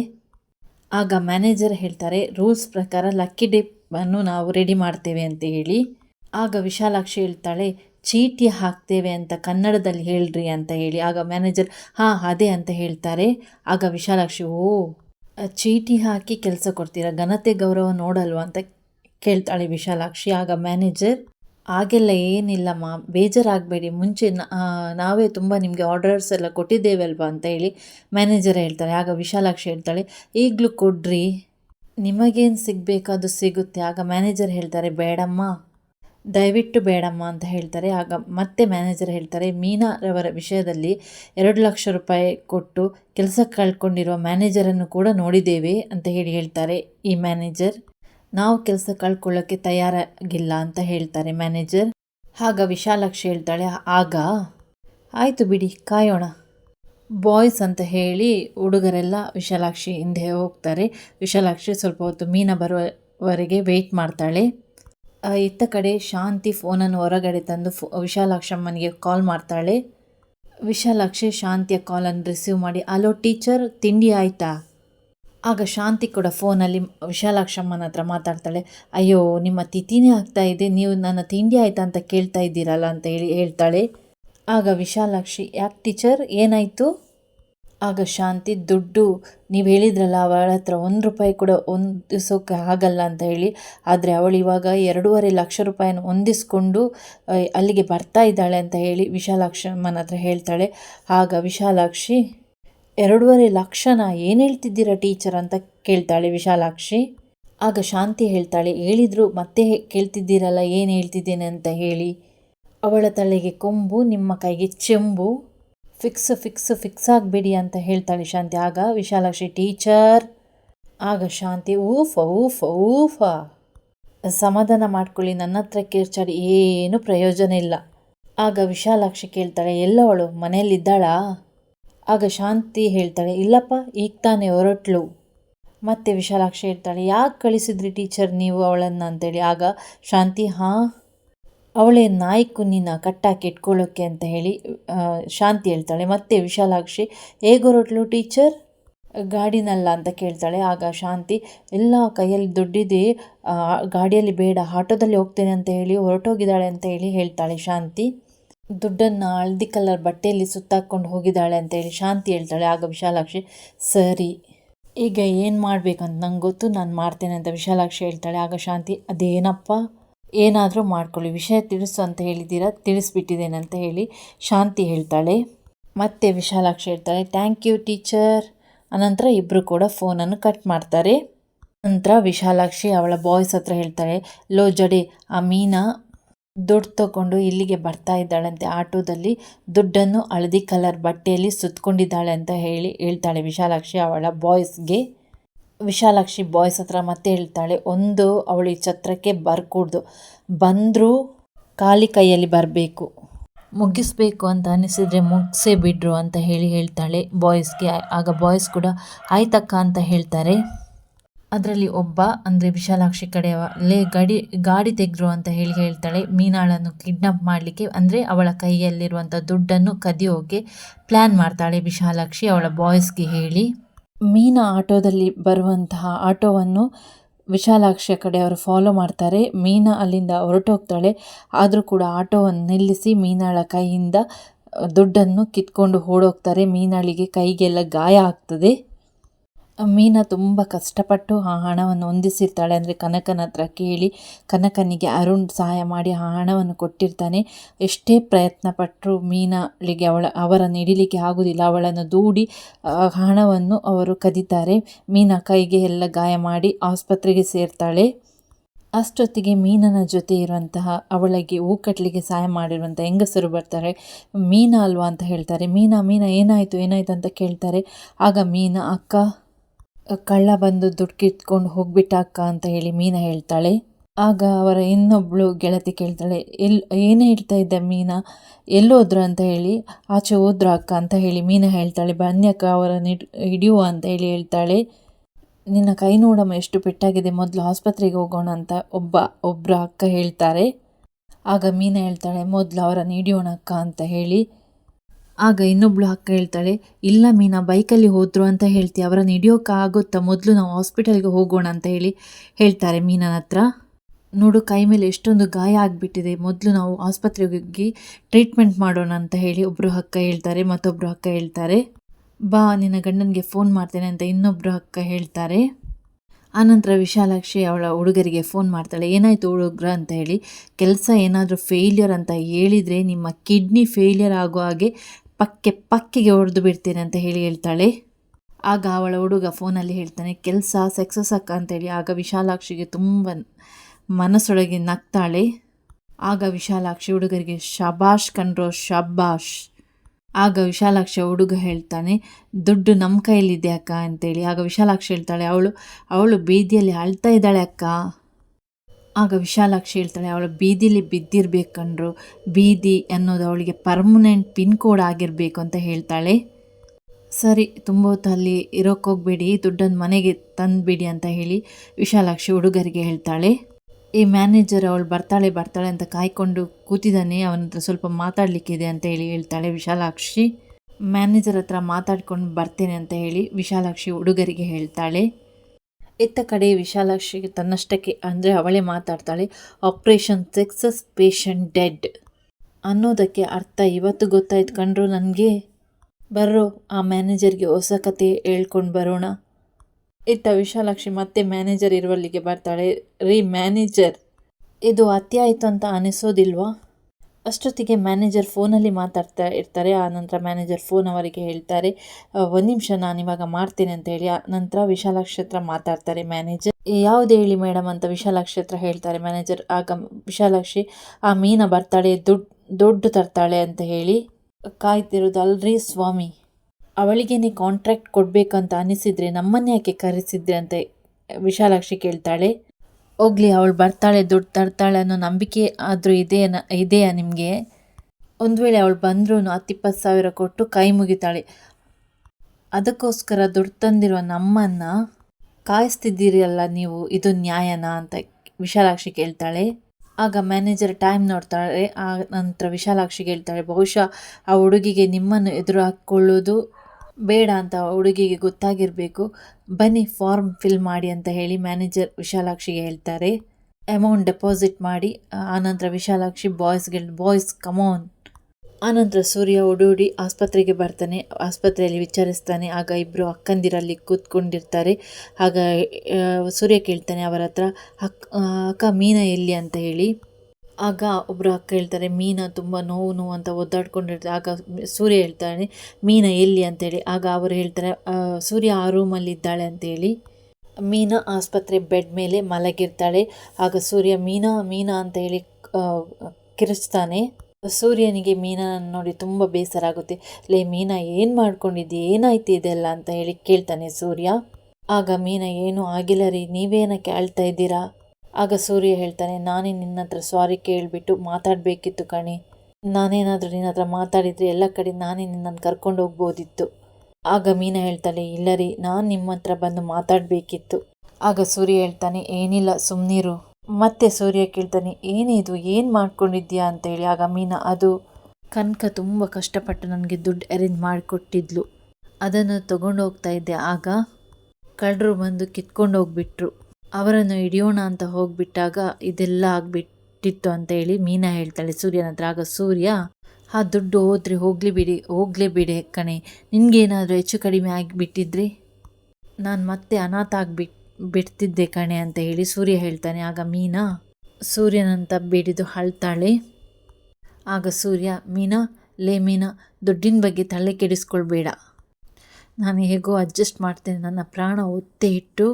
Speaker 1: ಆಗ ಮ್ಯಾನೇಜರ್ ಹೇಳ್ತಾರೆ, ರೂಲ್ಸ್ ಪ್ರಕಾರ ಲಕ್ಕಿ ಡಿಪ್ಪನ್ನು ನಾವು ರೆಡಿ ಮಾಡ್ತೇವೆ ಅಂತ ಹೇಳಿ. ಆಗ ವಿಶಾಲಾಕ್ಷಿ ಹೇಳ್ತಾಳೆ, ಚೀಟಿ ಹಾಕ್ತೇವೆ ಅಂತ ಕನ್ನಡದಲ್ಲಿ ಹೇಳ್ರಿ ಅಂತ ಹೇಳಿ. ಆಗ ಮ್ಯಾನೇಜರ್, ಹಾಂ, ಅದೇ ಅಂತ ಹೇಳ್ತಾರೆ. ಆಗ ವಿಶಾಲಾಕ್ಷಿ, ಓ, ಚೀಟಿ ಹಾಕಿ ಕೆಲಸ ಕೊಡ್ತೀರಾ? ಘನತೆ ಗೌರವ ನೋಡಲ್ವಾ? ಅಂತ ಕೇಳ್ತಾಳೆ ವಿಶಾಲಾಕ್ಷಿ. ಆಗ ಮ್ಯಾನೇಜರ್ ಹಾಗೆಲ್ಲ ಏನಿಲ್ಲಮ್ಮ ಬೇಜಾರಾಗಬೇಡಿ. ಮುಂಚೆ ನಾವೇ ತುಂಬ ನಿಮಗೆ ಆರ್ಡರ್ಸ್ ಎಲ್ಲ ಕೊಟ್ಟಿದ್ದೇವೆ ಅಲ್ವಾ ಅಂತ ಹೇಳಿ ಮ್ಯಾನೇಜರ್ ಹೇಳ್ತಾರೆ. ಆಗ ವಿಶಾಲಾಕ್ಷಿ ಹೇಳ್ತಾಳೆ, ಈಗಲೂ ಕೊಡ್ರಿ. ನಿಮಗೇನು ಸಿಗಬೇಕು ಅದು ಸಿಗುತ್ತೆ. ಆಗ ಮ್ಯಾನೇಜರ್ ಹೇಳ್ತಾರೆ, ಬೇಡಮ್ಮ. ದಯವಿಟ್ಟು ಬೇಡಮ್ಮ ಅಂತ ಹೇಳ್ತಾರೆ. ಆಗ ಮತ್ತೆ ಮ್ಯಾನೇಜರ್ ಹೇಳ್ತಾರೆ ಮೀನಾರವರ ವಿಷಯದಲ್ಲಿ ಎರಡು ಲಕ್ಷ ರೂಪಾಯಿ ಕೊಟ್ಟು ಕೆಲಸ ಕಳ್ಕೊಂಡಿರುವ ಮ್ಯಾನೇಜರನ್ನು ಕೂಡ ನೋಡಿದ್ದೇವೆ ಅಂತ ಹೇಳಿ ಹೇಳ್ತಾರೆ ಈ ಮ್ಯಾನೇಜರ್ ನಾವು ಕೆಲಸ ಕಳ್ಕೊಳ್ಳೋಕ್ಕೆ ತಯಾರಾಗಿಲ್ಲ ಅಂತ ಹೇಳ್ತಾರೆ ಮ್ಯಾನೇಜರ್. ಆಗ ವಿಶಾಲಾಕ್ಷಿ ಹೇಳ್ತಾಳೆ, ಆಗ, ಆಯಿತು ಬಿಡಿ, ಕಾಯೋಣ. ಬಾಯ್ಸ್ ಅಂತ ಹೇಳಿ ಹುಡುಗರೆಲ್ಲ ವಿಶಾಲಾಕ್ಷಿ ಹಿಂದೆ ಹೋಗ್ತಾರೆ. ವಿಶಾಲಾಕ್ಷಿ ಸ್ವಲ್ಪ ಹೊತ್ತು ಮೀನ ಬರುವವರೆಗೆ ವೆಯ್ಟ್ ಮಾಡ್ತಾಳೆ. ಇತ್ತ ಕಡೆ ಶಾಂತಿ ಫೋನನ್ನು ಹೊರಗಡೆ ತಂದು ಫೋ ವಿಶಾಲಾಕ್ಷಮ್ಮನಿಗೆ ಕಾಲ್ ಮಾಡ್ತಾಳೆ. ವಿಶಾಲಾಕ್ಷಿ ಶಾಂತಿಯ ಕಾಲನ್ನು ರಿಸೀವ್ ಮಾಡಿ, ಅಲೋ ಟೀಚರ್ ತಿಂಡಿ ಆಯಿತಾ? ಆಗ ಶಾಂತಿ ಕೂಡ ಫೋನಲ್ಲಿ ವಿಶಾಲಾಕ್ಷಮ್ಮನ ಹತ್ರ ಮಾತಾಡ್ತಾಳೆ, ಅಯ್ಯೋ, ನಿಮ್ಮ ತಿಥಿನೇ ಆಗ್ತಾ ಇದೆ, ನೀವು ನನ್ನ ತಿಂಡಿ ಆಯ್ತಾ ಅಂತ ಕೇಳ್ತಾ ಇದ್ದೀರಲ್ಲ ಅಂತ ಹೇಳಿ ಹೇಳ್ತಾಳೆ. ಆಗ ವಿಶಾಲಾಕ್ಷಿ, ಯಾಕೆ ಟೀಚರ್, ಏನಾಯಿತು? ಆಗ ಶಾಂತಿ, ದುಡ್ಡು, ನೀವು ಹೇಳಿದ್ರಲ್ಲ, ಅವಳ ಹತ್ರ ಒಂದು ರೂಪಾಯಿ ಕೂಡ ಹೊಂದಿಸೋಕೆ ಆಗಲ್ಲ ಅಂತ ಹೇಳಿ, ಆದರೆ ಅವಳು ಇವಾಗ ಎರಡೂವರೆ ಲಕ್ಷ ರೂಪಾಯಿನ ಹೊಂದಿಸ್ಕೊಂಡು ಅಲ್ಲಿಗೆ ಬರ್ತಾ ಇದ್ದಾಳೆ ಅಂತ ಹೇಳಿ ವಿಶಾಲಾಕ್ಷಮ್ಮನ ಹತ್ರ ಹೇಳ್ತಾಳೆ. ಆಗ ವಿಶಾಲಾಕ್ಷಿ ಎರಡೂವರೆ ಲಕ್ಷನ ಏನು ಹೇಳ್ತಿದ್ದೀರಾ ಟೀಚರ್ ಅಂತ ಕೇಳ್ತಾಳೆ ವಿಶಾಲಾಕ್ಷಿ. ಆಗ ಶಾಂತಿ ಹೇಳ್ತಾಳೆ, ಹೇಳಿದ್ರು ಮತ್ತೆ ಕೇಳ್ತಿದ್ದೀರಲ್ಲ, ಏನು ಹೇಳ್ತಿದ್ದೇನೆ ಅಂತ ಹೇಳಿ. ಅವಳ ತಲೆಗೆ ಕೊಂಬು, ನಿಮ್ಮ ಕೈಗೆ ಚೆಂಬು. ಫಿಕ್ಸ್ ಫಿಕ್ಸ್ ಫಿಕ್ಸ್ ಆಗಬೇಡಿ ಅಂತ ಹೇಳ್ತಾಳೆ ಶಾಂತಿ. ಆಗ ವಿಶಾಲಾಕ್ಷಿ, ಟೀಚರ್! ಆಗ ಶಾಂತಿ, ಊಫ ಊಫ ಊಫ! ಸಮಾಧಾನ ಮಾಡ್ಕೊಳ್ಳಿ, ನನ್ನ ಹತ್ರ ಕಿರ್ಚಾಡಿ ಏನು ಪ್ರಯೋಜನ ಇಲ್ಲ. ಆಗ ವಿಶಾಲಾಕ್ಷಿ ಕೇಳ್ತಾಳೆ, ಎಲ್ಲವಳು ಮನೆಯಲ್ಲಿದ್ದಾಳಾ? ಆಗ ಶಾಂತಿ ಹೇಳ್ತಾಳೆ, ಇಲ್ಲಪ್ಪ, ಈಗ ತಾನೇ ಹೊರಟ್ಲು. ಮತ್ತೆ ವಿಶಾಲಾಕ್ಷಿ ಹೇಳ್ತಾಳೆ, ಯಾಕೆ ಕಳಿಸಿದ್ರಿ ಟೀಚರ್ ನೀವು ಅವಳನ್ನು ಅಂತೇಳಿ. ಆಗ ಶಾಂತಿ, ಹಾಂ, ಅವಳೇ ನಾಯಿ ಕುನ್ನಿನ ಕಟ್ಟಾಕಿ ಇಟ್ಕೊಳ್ಳೋಕ್ಕೆ ಅಂತ ಹೇಳಿ ಶಾಂತಿ ಹೇಳ್ತಾಳೆ. ಮತ್ತೆ ವಿಶಾಲಾಕ್ಷಿ, ಹೇಗೆ ಹೊರಟ್ಲು ಟೀಚರ್? ಗಾಡಿನಲ್ಲ ಅಂತ ಕೇಳ್ತಾಳೆ. ಆಗ ಶಾಂತಿ, ಎಲ್ಲ ಕೈಯಲ್ಲಿ ದುಡ್ಡಿದೆ ಗಾಡಿಯಲ್ಲಿ ಬೇಡ, ಆಟೋದಲ್ಲಿ ಹೋಗ್ತೇನೆ ಅಂತ ಹೇಳಿ ಹೊರಟೋಗಿದ್ದಾಳೆ ಅಂತ ಹೇಳಿ ಹೇಳ್ತಾಳೆ ಶಾಂತಿ. ದುಡ್ಡನ್ನು ಹಳದಿ ಕಲರ್ ಬಟ್ಟೆಯಲ್ಲಿ ಸುತ್ತಾಕೊಂಡು ಹೋಗಿದ್ದಾಳೆ ಅಂತೇಳಿ ಶಾಂತಿ ಹೇಳ್ತಾಳೆ. ಆಗ ವಿಶಾಲಾಕ್ಷಿ, ಸರಿ, ಈಗ ಏನು ಮಾಡಬೇಕಂತ ನಂಗೆ ಗೊತ್ತು, ನಾನು ಮಾಡ್ತೇನೆ ಅಂತ ವಿಶಾಲಾಕ್ಷಿ ಹೇಳ್ತಾಳೆ. ಆಗ ಶಾಂತಿ, ಅದೇನಪ್ಪ, ಏನಾದರೂ ಮಾಡ್ಕೊಳ್ಳಿ, ವಿಷಯ ತಿಳಿಸು ಅಂತ ಹೇಳಿದ್ದೀರಾ, ತಿಳಿಸ್ಬಿಟ್ಟಿದ್ದೇನೆ ಅಂತ ಹೇಳಿ ಶಾಂತಿ ಹೇಳ್ತಾಳೆ. ಮತ್ತೆ ವಿಶಾಲಾಕ್ಷಿ ಹೇಳ್ತಾಳೆ ಥ್ಯಾಂಕ್ ಯು ಟೀಚರ್ ಅನಂತರ ಇಬ್ಬರು ಕೂಡ ಫೋನನ್ನು ಕಟ್ ಮಾಡ್ತಾರೆ. ನಂತರ ವಿಶಾಲಾಕ್ಷಿ ಅವಳ ಬಾಯ್ಸ್ ಹತ್ರ ಹೇಳ್ತಾಳೆ, ಲೋ, ಜಡೆ, ಆ ಮೀನಾ ದುಡ್ಡು ತಗೊಂಡು ಇಲ್ಲಿಗೆ ಬರ್ತಾ ಇದ್ದಾಳಂತೆ. ಆಟೋದಲ್ಲಿ ದುಡ್ಡನ್ನು ಹಳದಿ ಕಲರ್ ಬಟ್ಟೆಯಲ್ಲಿ ಸುತ್ತಕೊಂಡಿದ್ದಾಳೆ ಅಂತ ಹೇಳಿ ಹೇಳ್ತಾಳೆ ವಿಶಾಲಾಕ್ಷಿ. ಅವಳ ಬಾಯ್ಸ್ಗೆ ವಿಶಾಲಾಕ್ಷಿ ಬಾಯ್ಸ್ ಹತ್ರ ಮತ್ತೆ ಹೇಳ್ತಾಳೆ, ಒಂದು ಅವಳಿ ಛತ್ರಕ್ಕೆ ಬರ್ಕೂಡ್ದು. ಬಂದರೂ ಖಾಲಿ ಕೈಯಲ್ಲಿ ಬರಬೇಕು. ಮುಗಿಸ್ಬೇಕು ಅಂತ ಅನಿಸಿದರೆ ಮುಗಿಸೇ ಬಿಡ್ರು ಅಂತ ಹೇಳಿ ಹೇಳ್ತಾಳೆ ಬಾಯ್ಸ್ಗೆ. ಆಗ ಬಾಯ್ಸ್ ಕೂಡ, ಆಯ್ತಕ್ಕ ಅಂತ ಹೇಳ್ತಾರೆ. ಅದರಲ್ಲಿ ಒಬ್ಬ, ಅಂದರೆ ವಿಶಾಲಾಕ್ಷಿ ಕಡೆಯವ ಲೇ ಗಾಡಿ ಗಾಡಿ ತೆಗ್ರು ಅಂತ ಹೇಳಿ ಹೇಳ್ತಾಳೆ. ಮೀನಾಳನ್ನು ಕಿಡ್ನಾಪ್ ಮಾಡಲಿಕ್ಕೆ, ಅಂದರೆ ಅವಳ ಕೈಯಲ್ಲಿರುವಂಥ ದುಡ್ಡನ್ನು ಕದಿಯೋಕೆ ಪ್ಲ್ಯಾನ್ ಮಾಡ್ತಾಳೆ ವಿಶಾಲಾಕ್ಷಿ ಅವಳ ಬಾಯ್ಸ್ಗೆ ಹೇಳಿ. ಮೀನಾ ಆಟೋದಲ್ಲಿ ಬರುವಂತಹ ಆಟೋವನ್ನು ವಿಶಾಲಾಕ್ಷಿಯ ಕಡೆ ಅವರು ಫಾಲೋ ಮಾಡ್ತಾರೆ. ಮೀನಾ ಅಲ್ಲಿಂದ ಹೊರಟೋಗ್ತಾಳೆ. ಆದರೂ ಕೂಡ ಆಟೋವನ್ನು ನಿಲ್ಲಿಸಿ ಮೀನಾಳ ಕೈಯಿಂದ ದುಡ್ಡನ್ನು ಕಿತ್ಕೊಂಡು ಓಡೋಗ್ತಾರೆ. ಮೀನಾಳಿಗೆ ಕೈಗೆಲ್ಲ ಗಾಯ ಆಗ್ತದೆ. ಮೀನಾ ತುಂಬ ಕಷ್ಟಪಟ್ಟು ಆ ಹಣವನ್ನು ಹೊಂದಿಸಿರ್ತಾಳೆ ಅಂದರೆ ಕನಕನ ಹತ್ರ ಕೇಳಿ ಕನಕನಿಗೆ ಅರುಣ್ ಸಹಾಯ ಮಾಡಿ ಆ ಹಣವನ್ನು ಕೊಟ್ಟಿರ್ತಾನೆ. ಎಷ್ಟೇ ಪ್ರಯತ್ನ ಪಟ್ಟರು ಮೀನಾಳಿಗೆ ಅವಳ ಅವರನ್ನು ಹಿಡಿಲಿಕ್ಕೆ ಆಗುವುದಿಲ್ಲ ಅವಳನ್ನು ದೂಡಿ ಹಣವನ್ನು ಅವರು ಕದೀತಾರೆ. ಮೀನಾ ಕೈಗೆ ಎಲ್ಲ ಗಾಯ ಮಾಡಿ ಆಸ್ಪತ್ರೆಗೆ ಸೇರ್ತಾಳೆ. ಅಷ್ಟೊತ್ತಿಗೆ ಮೀನನ ಜೊತೆ ಇರುವಂತಹ ಅವಳಿಗೆ ಹೂ ಕಟ್ಟಲಿಕ್ಕೆ ಸಹಾಯ ಮಾಡಿರುವಂಥ ಹೆಂಗಸರು ಬರ್ತಾರೆ. ಮೀನಾ ಅಲ್ವಾ ಅಂತ ಹೇಳ್ತಾರೆ. ಮೀನಾ ಮೀನಾ ಏನಾಯಿತು ಏನಾಯಿತು ಅಂತ ಕೇಳ್ತಾರೆ. ಆಗ ಮೀನಾ, ಅಕ್ಕ ಕಳ್ಳ ಬಂದು ದುಡ್ಡು ಕಿತ್ಕೊಂಡು ಹೋಗ್ಬಿಟ್ಟಾಕ ಅಂತ ಹೇಳಿ ಮೀನಾ ಹೇಳ್ತಾಳೆ. ಆಗ ಅವರ ಇನ್ನೊಬ್ಳು ಗೆಳತಿ ಕೇಳ್ತಾಳೆ, ಎಲ್, ಏನು ಹೇಳ್ತಾ ಇದ್ದ ಮೀನಾ? ಎಲ್ಲೋದ್ರು ಅಂತ ಹೇಳಿ, ಆಚೆ ಹೋದ್ರ ಅಕ್ಕ ಅಂತ ಹೇಳಿ ಮೀನಾ ಹೇಳ್ತಾಳೆ. ಬನ್ಯಕ್ಕ ಅವರನ್ನು ಹಿಡಿಯುವ ಅಂತ ಹೇಳಿ ಹೇಳ್ತಾಳೆ. ನಿನ್ನ ಕೈ ನೋಡಮ್ಮ, ಎಷ್ಟು ಪೆಟ್ಟಾಗಿದೆ. ಮೊದಲು ಆಸ್ಪತ್ರೆಗೆ ಹೋಗೋಣ ಅಂತ ಒಬ್ಬ ಒಬ್ಬರ ಅಕ್ಕ ಹೇಳ್ತಾರೆ. ಆಗ ಮೀನಾ ಹೇಳ್ತಾಳೆ, ಮೊದಲು ಅವರನ್ನು ಹಿಡಿಯೋಣ ಅಕ್ಕ ಅಂತ ಹೇಳಿ ಆಗ ಇನ್ನೊಬ್ಳು ಅಕ್ಕ ಹೇಳ್ತಾಳೆ ಇಲ್ಲ ಮೀನಾ, ಬೈಕಲ್ಲಿ ಹೋದರು ಅಂತ ಹೇಳ್ತೀವಿ ಅವರನ್ನು ಹಿಡಿಯೋಕ್ಕಾಗುತ್ತಾ ಮೊದಲು ನಾವು ಹಾಸ್ಪಿಟಲ್ಗೆ ಹೋಗೋಣ ಅಂತ ಹೇಳಿ ಹೇಳ್ತಾರೆ ಮೀನನ ಹತ್ರ. ನೋಡು, ಕೈ ಮೇಲೆ ಎಷ್ಟೊಂದು ಗಾಯ ಆಗಿಬಿಟ್ಟಿದೆ. ಮೊದಲು ನಾವು ಆಸ್ಪತ್ರೆಗೆ ಹೋಗಿ ಟ್ರೀಟ್ಮೆಂಟ್ ಮಾಡೋಣ ಅಂತ ಹೇಳಿ ಒಬ್ಬರು ಅಕ್ಕ ಹೇಳ್ತಾರೆ ಮತ್ತೊಬ್ಬರು ಅಕ್ಕ ಹೇಳ್ತಾರೆ. ಬಾ, ನಿನ್ನ ಗಂಡನಿಗೆ ಫೋನ್ ಮಾಡ್ತೇನೆ ಅಂತ ಇನ್ನೊಬ್ಬರು ಅಕ್ಕ ಹೇಳ್ತಾರೆ. ಆನಂತರ ವಿಶಾಲಾಕ್ಷಿ ಅವಳ ಹುಡುಗರಿಗೆ ಫೋನ್ ಮಾಡ್ತಾಳೆ, ಏನಾಯಿತು ಹುಡುಗ್ರ ಅಂತ ಹೇಳಿ, ಕೆಲಸ ಏನಾದರೂ ಫೇಲ್ಯೂರ್ ಅಂತ ಹೇಳಿದರೆ ನಿಮ್ಮ ಕಿಡ್ನಿ ಫೇಲ್ಯೂರ್ ಆಗೋ ಹಾಗೆ ಪಕ್ಕೆ ಪಕ್ಕಿಗೆ ಹೊಡೆದು ಬಿಡ್ತೇನೆ ಅಂತ ಹೇಳಿ ಹೇಳ್ತಾಳೆ. ಆಗ ಅವಳ ಹುಡುಗ ಫೋನಲ್ಲಿ ಹೇಳ್ತಾನೆ, ಕೆಲಸ ಸಕ್ಸಸ್ ಅಕ್ಕ ಅಂತೇಳಿ. ಆಗ ವಿಶಾಲಾಕ್ಷಿಗೆ ತುಂಬ ಮನಸ್ಸೊಳಗೆ ನಗ್ತಾಳೆ. ಆಗ ವಿಶಾಲಾಕ್ಷಿ ಹುಡುಗರಿಗೆ, ಶಬಾಷ್ ಕಂಡ್ರೋ ಶಬಾಷ್ ಆಗ ವಿಶಾಲಾಕ್ಷಿ ಹುಡುಗ ಹೇಳ್ತಾನೆ, ದುಡ್ಡು ನಮ್ಮ ಕೈಯಲ್ಲಿದೆ ಅಕ್ಕ ಅಂತೇಳಿ. ಆಗ ವಿಶಾಲಾಕ್ಷಿ ಹೇಳ್ತಾಳೆ, ಅವಳು ಅವಳು ಬೀದಿಯಲ್ಲಿ ಅಳ್ತಾ ಇದ್ದಾಳೆ ಅಕ್ಕ ಆಗ ವಿಶಾಲಾಕ್ಷಿ ಹೇಳ್ತಾಳೆ, ಅವಳು ಬೀದಿಲಿ ಬಿದ್ದಿರಬೇಕಂದ್ರು ಬೀದಿ ಅನ್ನೋದು ಅವಳಿಗೆ ಪರ್ಮನೆಂಟ್ ಪಿನ್ ಕೋಡ್ ಆಗಿರಬೇಕು ಅಂತ ಹೇಳ್ತಾಳೆ. ಸರಿ ತುಂಬ ಹೊತ್ತು ಅಲ್ಲಿ ಇರೋಕ್ಕೋಗ್ಬೇಡಿ ದುಡ್ಡನ್ನು ಮನೆಗೆ ತಂದುಬಿಡಿ ಅಂತ ಹೇಳಿ ವಿಶಾಲಾಕ್ಷಿ ಹುಡುಗರಿಗೆ ಹೇಳ್ತಾಳೆ. ಈ ಮ್ಯಾನೇಜರ್ ಅವಳು ಬರ್ತಾಳೆ ಬರ್ತಾಳೆ ಅಂತ ಕಾಯ್ಕೊಂಡು ಕೂತಿದ್ದಾನೆ, ಅವನ ಹತ್ರ ಸ್ವಲ್ಪ ಮಾತಾಡಲಿಕ್ಕಿದೆ ಅಂತ ಹೇಳಿ ಹೇಳ್ತಾಳೆ ವಿಶಾಲಾಕ್ಷಿ. ಮ್ಯಾನೇಜರ್ ಹತ್ರ ಮಾತಾಡ್ಕೊಂಡು ಬರ್ತೇನೆ ಅಂತ ಹೇಳಿ ವಿಶಾಲಾಕ್ಷಿ ಹುಡುಗರಿಗೆ ಹೇಳ್ತಾಳೆ. ಇತ್ತ ಕಡೆ ವಿಶಾಲಾಕ್ಷಿಗೆ ತನ್ನಷ್ಟಕ್ಕೆ ಅಂದರೆ ಅವಳೇ ಮಾತಾಡ್ತಾಳೆ, ಆಪ್ರೇಷನ್ ಸಕ್ಸಸ್ ಪೇಷಂಟ್ ಡೆಡ್ ಅನ್ನೋದಕ್ಕೆ ಅರ್ಥ ಇವತ್ತು ಗೊತ್ತಾಯ್ತು ಕಂಡ್ರು ನನಗೆ. ಬರ್ರೋ, ಆ ಮ್ಯಾನೇಜರ್ಗೆ ಹೊಸ ಕತೆ ಹೇಳ್ಕೊಂಡು ಬರೋಣ. ಇತ್ತ ವಿಶಾಲಾಕ್ಷಿ ಮತ್ತೆ ಮ್ಯಾನೇಜರ್ ಇರುವಲ್ಲಿಗೆ ಬರ್ತಾಳೆ. ರೀ, ಮ್ಯಾನೇಜರ್, ಇದು ಅತಿ ಅಂತ ಅನಿಸೋದಿಲ್ವಾ? ಅಷ್ಟೊತ್ತಿಗೆ ಮ್ಯಾನೇಜರ್ ಫೋನಲ್ಲಿ ಮಾತಾಡ್ತಾ ಇರ್ತಾರೆ. ಆ ನಂತರ ಮ್ಯಾನೇಜರ್ ಫೋನ್ ಅವರಿಗೆ ಹೇಳ್ತಾರೆ ಒಂದು ನಿಮಿಷ, ನಾನು ಇವಾಗ ಮಾಡ್ತೇನೆ ಅಂತ ಹೇಳಿ. ಆ ನಂತರ ವಿಶಾಲಾಕ್ಷತ್ರ ಮಾತಾಡ್ತಾರೆ ಮ್ಯಾನೇಜರ್ ಯಾವುದು ಹೇಳಿ ಮೇಡಮ್ ಅಂತ ವಿಶಾಲಾಕ್ಷೇತ್ರ ಹೇಳ್ತಾರೆ ಮ್ಯಾನೇಜರ್ ಆಗ ವಿಶಾಲಾಕ್ಷಿ, ಆ ಮೀನ ಬರ್ತಾಳೆ ದೊಡ್ಡ ದೊಡ್ಡ ತರ್ತಾಳೆ ಅಂತ ಹೇಳಿ ಕಾಯ್ತಿರೋದು ಅಲ್ರಿ ಸ್ವಾಮಿ ಅವಳಿಗೇನೆ ಕಾಂಟ್ರಾಕ್ಟ್ ಕೊಡಬೇಕಂತ ಅನಿಸಿದರೆ ನಮ್ಮನ್ನೇ ಯಾಕೆ ಕರೆಸಿದ್ರೆ? ಅಂತ ವಿಶಾಲಾಕ್ಷಿ ಕೇಳ್ತಾಳೆ. ಹೋಗ್ಲಿ, ಅವಳು ಬರ್ತಾಳೆ, ದುಡ್ಡು ತರ್ತಾಳೆ ಅನ್ನೋ ನಂಬಿಕೆ ಆದರೂ ಇದೆಯಾ ಇದೆಯಾ ನಿಮಗೆ? ಒಂದು ವೇಳೆ ಅವಳು ಬಂದ್ರೂ ಹತ್ತಿಪ್ಪತ್ತು ಸಾವಿರ ಕೊಟ್ಟು ಕೈ ಮುಗಿತಾಳೆ. ಅದಕ್ಕೋಸ್ಕರ ದುಡ್ಡು ತಂದಿರುವ ನಮ್ಮನ್ನು ಕಾಯಿಸ್ತಿದ್ದೀರಲ್ಲ ನೀವು, ಇದು ನ್ಯಾಯನಾ ಅಂತ ವಿಶಾಲಾಕ್ಷಿ ಕೇಳ್ತಾಳೆ. ಆಗ ಮ್ಯಾನೇಜರ್ ಟೈಮ್ ನೋಡ್ತಾಳೆ, ಆ ನಂತರ ವಿಶಾಲಾಕ್ಷಿಗೆ ಹೇಳ್ತಾಳೆ ಬಹುಶಃ ಆ ಹುಡುಗಿಗೆ ನಿಮ್ಮನ್ನು ಎದುರು ಹಾಕ್ಕೊಳ್ಳೋದು ಬೇಡ ಅಂತ ಹುಡುಗಿಗೆ ಗೊತ್ತಾಗಿರಬೇಕು. ಬನ್ನಿ ಫಾರ್ಮ್ ಫಿಲ್ ಮಾಡಿ ಅಂತ ಹೇಳಿ ಮ್ಯಾನೇಜರ್ ವಿಶಾಲಾಕ್ಷಿಗೆ ಹೇಳ್ತಾರೆ. ಅಮೌಂಟ್ ಡೆಪಾಸಿಟ್ ಮಾಡಿ ಆನಂತರ ವಿಶಾಲಾಕ್ಷಿ ಬಾಯ್ಸ್ಗೆ ಬಾಯ್ಸ್ ಕಮೋನ್ ಆನಂತರ ಸೂರ್ಯ ಓಡೋಡಿ ಆಸ್ಪತ್ರೆಗೆ ಬರ್ತಾನೆ. ಆಸ್ಪತ್ರೆಯಲ್ಲಿ ವಿಚಾರಿಸ್ತಾನೆ. ಆಗ ಇಬ್ಬರು ಅಕ್ಕಂದಿರಲ್ಲಿ ಕೂತ್ಕೊಂಡಿರ್ತಾರೆ. ಆಗ ಸೂರ್ಯ ಕೇಳ್ತಾನೆ ಅವರ ಹತ್ರ ಅಕ್ ಅಕ್ಕ, ಮೀನ ಎಲ್ಲಿ? ಅಂತ ಹೇಳಿ. ಆಗ ಒಬ್ಬರು ಅಕ್ಕ ಹೇಳ್ತಾರೆ, ಮೀನಾ ತುಂಬ ನೋವು ನೋವು ಅಂತ ಒದ್ದಾಡ್ಕೊಂಡಿರ್ತಾರೆ ಆಗ ಸೂರ್ಯ ಹೇಳ್ತಾನೆ, ಮೀನಾ ಎಲ್ಲಿ? ಅಂತೇಳಿ ಆಗ ಅವರು ಹೇಳ್ತಾರೆ ಸೂರ್ಯ ಆ ರೂಮಲ್ಲಿ ಇದ್ದಾಳೆ ಅಂತೇಳಿ ಮೀನಾ ಆಸ್ಪತ್ರೆ ಬೆಡ್ ಮೇಲೆ ಮಲಗಿರ್ತಾಳೆ. ಆಗ ಸೂರ್ಯ, ಮೀನಾ ಮೀನಾ ಅಂತ ಹೇಳಿ ಕಿರಿಸ್ತಾನೆ. ಸೂರ್ಯನಿಗೆ ಮೀನನ್ನು ನೋಡಿ ತುಂಬ ಬೇಸರ ಆಗುತ್ತೆ. ಲೇ, ಮೀನಾ, ಏನು ಮಾಡ್ಕೊಂಡಿದ್ದಿ? ಏನಾಯ್ತು ಇದೆಲ್ಲ? ಅಂತ ಹೇಳಿ ಕೇಳ್ತಾನೆ ಸೂರ್ಯ. ಆಗ ಮೀನಾ, ಏನೂ ಆಗಿಲ್ಲ ರೀ, ನೀವೇನಕ್ಕೆ ಅಳ್ತಾ ಇದ್ದೀರಾ? ಆಗ ಸೂರ್ಯ ಹೇಳ್ತಾನೆ, ನಾನೇ ನಿನ್ನ ಹತ್ರ ಸಾರಿ ಕೇಳಿಬಿಟ್ಟು ಮಾತಾಡಬೇಕಿತ್ತು ಕಣಿ. ನಾನೇನಾದರೂ ನಿನ್ನ ಹತ್ರ ಮಾತಾಡಿದರೆ ಎಲ್ಲ ಕಡೆ ನಾನೇ ನಿನ್ನನ್ನು ಕರ್ಕೊಂಡು ಹೋಗ್ಬೋದಿತ್ತು. ಆಗ ಮೀನಾ ಹೇಳ್ತಾಳೆ, ಇಲ್ಲ ರೀ, ನಾನು ನಿಮ್ಮ ಹತ್ರ ಬಂದು ಮಾತಾಡಬೇಕಿತ್ತು. ಆಗ ಸೂರ್ಯ ಹೇಳ್ತಾನೆ, ಏನಿಲ್ಲ ಸುಮ್ಮನಿರು ಮತ್ತೆ ಸೂರ್ಯ ಕೇಳ್ತಾನೆ ಏನಿದು ಏನು ಮಾಡ್ಕೊಂಡಿದ್ಯಾ ಅಂತ ಹೇಳಿ ಆಗ ಮೀನಾ, ಅದು ಕನಕ ತುಂಬ ಕಷ್ಟಪಟ್ಟು ನನಗೆ ದುಡ್ಡು ಅರೇಂಜ್ ಮಾಡಿಕೊಟ್ಟಿದ್ಲು. ಅದನ್ನು ತಗೊಂಡು ಹೋಗ್ತಾ ಇದ್ದೆ. ಆಗ ಕಳ್ಳರು ಬಂದು ಕಿತ್ಕೊಂಡು ಹೋಗ್ಬಿಟ್ರು ಅವರನ್ನು ಹಿಡಿಯೋಣ ಅಂತ ಹೋಗ್ಬಿಟ್ಟಾಗ ಇದೆಲ್ಲ ಆಗ್ಬಿಟ್ಟಿತ್ತು ಅಂತ ಹೇಳಿ ಮೀನಾ ಹೇಳ್ತಾಳೆ, ಸೂರ್ಯನ ಹತ್ರ ಆಗ ಸೂರ್ಯ, ಆ ದುಡ್ಡು ಹೋದ್ರೆ ಹೋಗ್ಲಿ ಬಿಡಿ, ಹೋಗ್ಲೇ ಬಿಡಿ ಕಣೆ. ನಿನ್ಗೇನಾದರೂ ಹೆಚ್ಚು ಕಡಿಮೆ ಆಗಿಬಿಟ್ಟಿದ್ರಿ ನಾನು ಮತ್ತೆ ಅನಾಥ ಆಗಿಬಿಟ್ ಬಿಡ್ತಿದ್ದೆ ಕಣೆ ಅಂತ ಹೇಳಿ ಸೂರ್ಯ ಹೇಳ್ತಾನೆ. ಆಗ ಮೀನಾ ಸೂರ್ಯನಂತ ಬಿಡಿದು ಅಳ್ತಾಳೆ. ಆಗ ಸೂರ್ಯ, ಮೀನಾ, ಲೇ ಮೀನಾ, ದುಡ್ಡಿನ ಬಗ್ಗೆ ತಲೆ ಕೆಡಿಸ್ಕೊಳ್ಬೇಡ. ನಾನು ಹೇಗೋ ಅಡ್ಜಸ್ಟ್ ಮಾಡ್ತೇನೆ, ನನ್ನ ಪ್ರಾಣ ಒತ್ತೆ ಇಟ್ಟು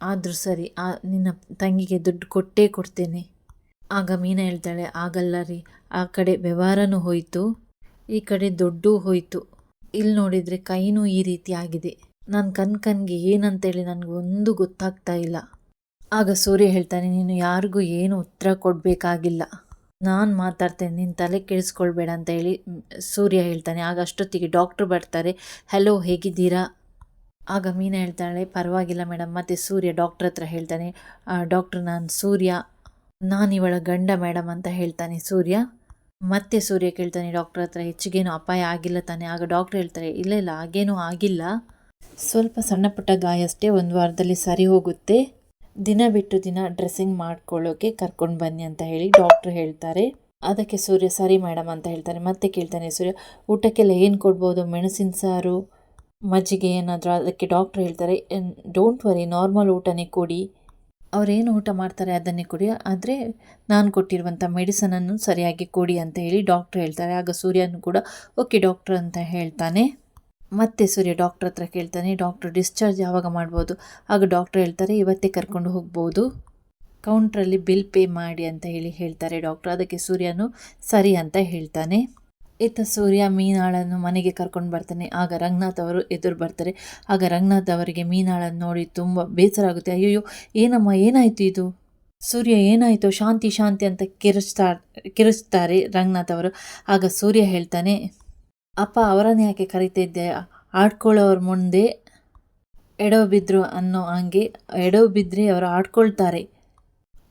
Speaker 1: ಆದರೂ ಸರಿ, ಆ ನಿನ್ನ ತಂಗಿಗೆ ದುಡ್ಡು ಕೊಟ್ಟೇ ಕೊಡ್ತೇನೆ. ಆಗ ಮೀನಾ ಹೇಳ್ತಾಳೆ, ಆಗಲ್ಲ ರೀ, ಆ ಕಡೆ ವ್ಯವಹಾರನೂ ಹೋಯಿತು, ಈ ಕಡೆ ದುಡ್ಡು ಹೋಯಿತು. ಇಲ್ಲಿ ನೋಡಿದರೆ ಕೈನೂ ಈ ರೀತಿ ಆಗಿದೆ. ನಾನು ಕಣ್ ಕಣ್ಗೆ ಏನಂತೇಳಿ ನನಗೆ ಒಂದು ಗೊತ್ತಾಗ್ತಾ ಇಲ್ಲ. ಆಗ ಸೂರ್ಯ ಹೇಳ್ತಾನೆ, ನೀನು ಯಾರಿಗೂ ಏನು ಉತ್ತರ ಕೊಡಬೇಕಾಗಿಲ್ಲ. ನಾನು ಮಾತಾಡ್ತೇನೆ ನಿನ್ನ ತಲೆ ಕೆಡಿಸ್ಕೊಳ್ಬೇಡ ಅಂತ ಹೇಳಿ ಸೂರ್ಯ ಹೇಳ್ತಾನೆ. ಆಗ ಅಷ್ಟೊತ್ತಿಗೆ ಡಾಕ್ಟ್ರು ಬರ್ತಾರೆ ಹಲೋ ಹೇಗಿದ್ದೀರಾ? ಆಗ ಮೀನಾ ಹೇಳ್ತಾಳೆ, ಪರವಾಗಿಲ್ಲ ಮೇಡಮ್ ಮತ್ತು ಸೂರ್ಯ ಡಾಕ್ಟ್ರ್ ಹತ್ರ ಹೇಳ್ತಾನೆ ಡಾಕ್ಟ್ರ್ ನಾನು ಸೂರ್ಯ, ನಾನು ಇವಳ ಗಂಡ ಮೇಡಮ್ ಅಂತ ಹೇಳ್ತಾನೆ ಸೂರ್ಯ. ಮತ್ತೆ ಸೂರ್ಯ ಕೇಳ್ತಾನೆ, ಡಾಕ್ಟ್ರ್ ಹತ್ರ ಹೆಚ್ಚಿಗೇನು ಅಪಾಯ ಆಗಿಲ್ಲ ತಾನೆ. ಆಗ ಡಾಕ್ಟ್ರ್ ಹೇಳ್ತಾರೆ, ಇಲ್ಲ ಇಲ್ಲ, ಹಾಗೇನೂ ಆಗಿಲ್ಲ. ಸ್ವಲ್ಪ ಸಣ್ಣ ಪುಟ್ಟ ಗಾಯ ಅಷ್ಟೇ ಒಂದು ವಾರದಲ್ಲಿ ಸರಿ ಹೋಗುತ್ತೆ. ದಿನ ಬಿಟ್ಟು ದಿನ ಡ್ರೆಸ್ಸಿಂಗ್ ಮಾಡ್ಕೊಳ್ಳೋಕೆ ಕರ್ಕೊಂಡು ಬನ್ನಿ ಅಂತ ಹೇಳಿ ಡಾಕ್ಟ್ರ್ ಹೇಳ್ತಾರೆ. ಅದಕ್ಕೆ ಸೂರ್ಯ, ಸರಿ ಮೇಡಮ್ ಅಂತ ಹೇಳ್ತಾನೆ. ಮತ್ತೆ ಕೇಳ್ತಾನೆ ಸೂರ್ಯ, ಊಟಕ್ಕೆಲ್ಲ ಏನು ಕೊಡ್ಬೋದು? ಮೆಣಸಿನ ಸಾರು ಮಜ್ಜಿಗೆ ಏನಾದರೂ ಅದಕ್ಕೆ ಡಾಕ್ಟ್ರ್ ಹೇಳ್ತಾರೆ ಡೋಂಟ್ ವರಿ ನಾರ್ಮಲ್ ಊಟನೇ ಕೊಡಿ. ಅವರೇನು ಊಟ ಮಾಡ್ತಾರೆ ಅದನ್ನೇ ಕೊಡಿ, ಆದರೆ ನಾನು ಕೊಟ್ಟಿರುವಂಥ ಮೆಡಿಸನನ್ನು ಸರಿಯಾಗಿ ಕೊಡಿ ಅಂತ ಹೇಳಿ ಡಾಕ್ಟ್ರ್ ಹೇಳ್ತಾರೆ. ಆಗ ಸೂರ್ಯನು ಕೂಡ, ಓಕೆ ಡಾಕ್ಟ್ರ್ ಅಂತ ಹೇಳ್ತಾನೆ. ಮತ್ತೆ ಸೂರ್ಯ ಡಾಕ್ಟ್ರ್ ಹತ್ರ ಕೇಳ್ತಾನೆ ಡಾಕ್ಟ್ರ್ ಡಿಸ್ಚಾರ್ಜ್ ಯಾವಾಗ ಮಾಡ್ಬೋದು? ಆಗ ಡಾಕ್ಟ್ರ್ ಹೇಳ್ತಾರೆ, ಇವತ್ತೇ ಕರ್ಕೊಂಡು ಹೋಗ್ಬೋದು. ಕೌಂಟ್ರಲ್ಲಿ ಬಿಲ್ ಪೇ ಮಾಡಿ ಅಂತ ಹೇಳಿ ಹೇಳ್ತಾರೆ ಡಾಕ್ಟ್ರ್ ಅದಕ್ಕೆ ಸೂರ್ಯನು, ಸರಿ ಅಂತ ಹೇಳ್ತಾನೆ. ಇತ್ತ ಸೂರ್ಯ ಮೀನಾಳನ್ನು ಮನೆಗೆ ಕರ್ಕೊಂಡು ಬರ್ತಾನೆ, ಆಗ ರಂಗನಾಥ್ ಅವರು ಎದುರು ಬರ್ತಾರೆ. ಆಗ ರಂಗನಾಥ್ ಅವರಿಗೆ ಮೀನಾಳನ್ನು ನೋಡಿ ತುಂಬ ಬೇಸರ ಆಗುತ್ತೆ. ಅಯ್ಯೋ ಏನಮ್ಮ, ಏನಾಯಿತು ಇದು? ಸೂರ್ಯ ಏನಾಯಿತು? ಶಾಂತಿ ಶಾಂತಿ ಅಂತ ಕಿರಿಸ್ತಾ ಕಿರಿಸ್ತಾರೆ ರಂಗನಾಥ್ ಅವರು. ಆಗ ಸೂರ್ಯ ಹೇಳ್ತಾನೆ, ಅಪ್ಪ, ಅವರನ್ನು ಯಾಕೆ ಕರಿತಿದ್ದೆ ಆಡ್ಕೊಳ್ಳೋರ ಮುಂದೆ ಎಡವು ಬಿದ್ದರು ಅನ್ನೋ ಹಂಗೆ, ಎಡವು ಬಿದ್ದರೆ ಅವರು ಆಡ್ಕೊಳ್ತಾರೆ.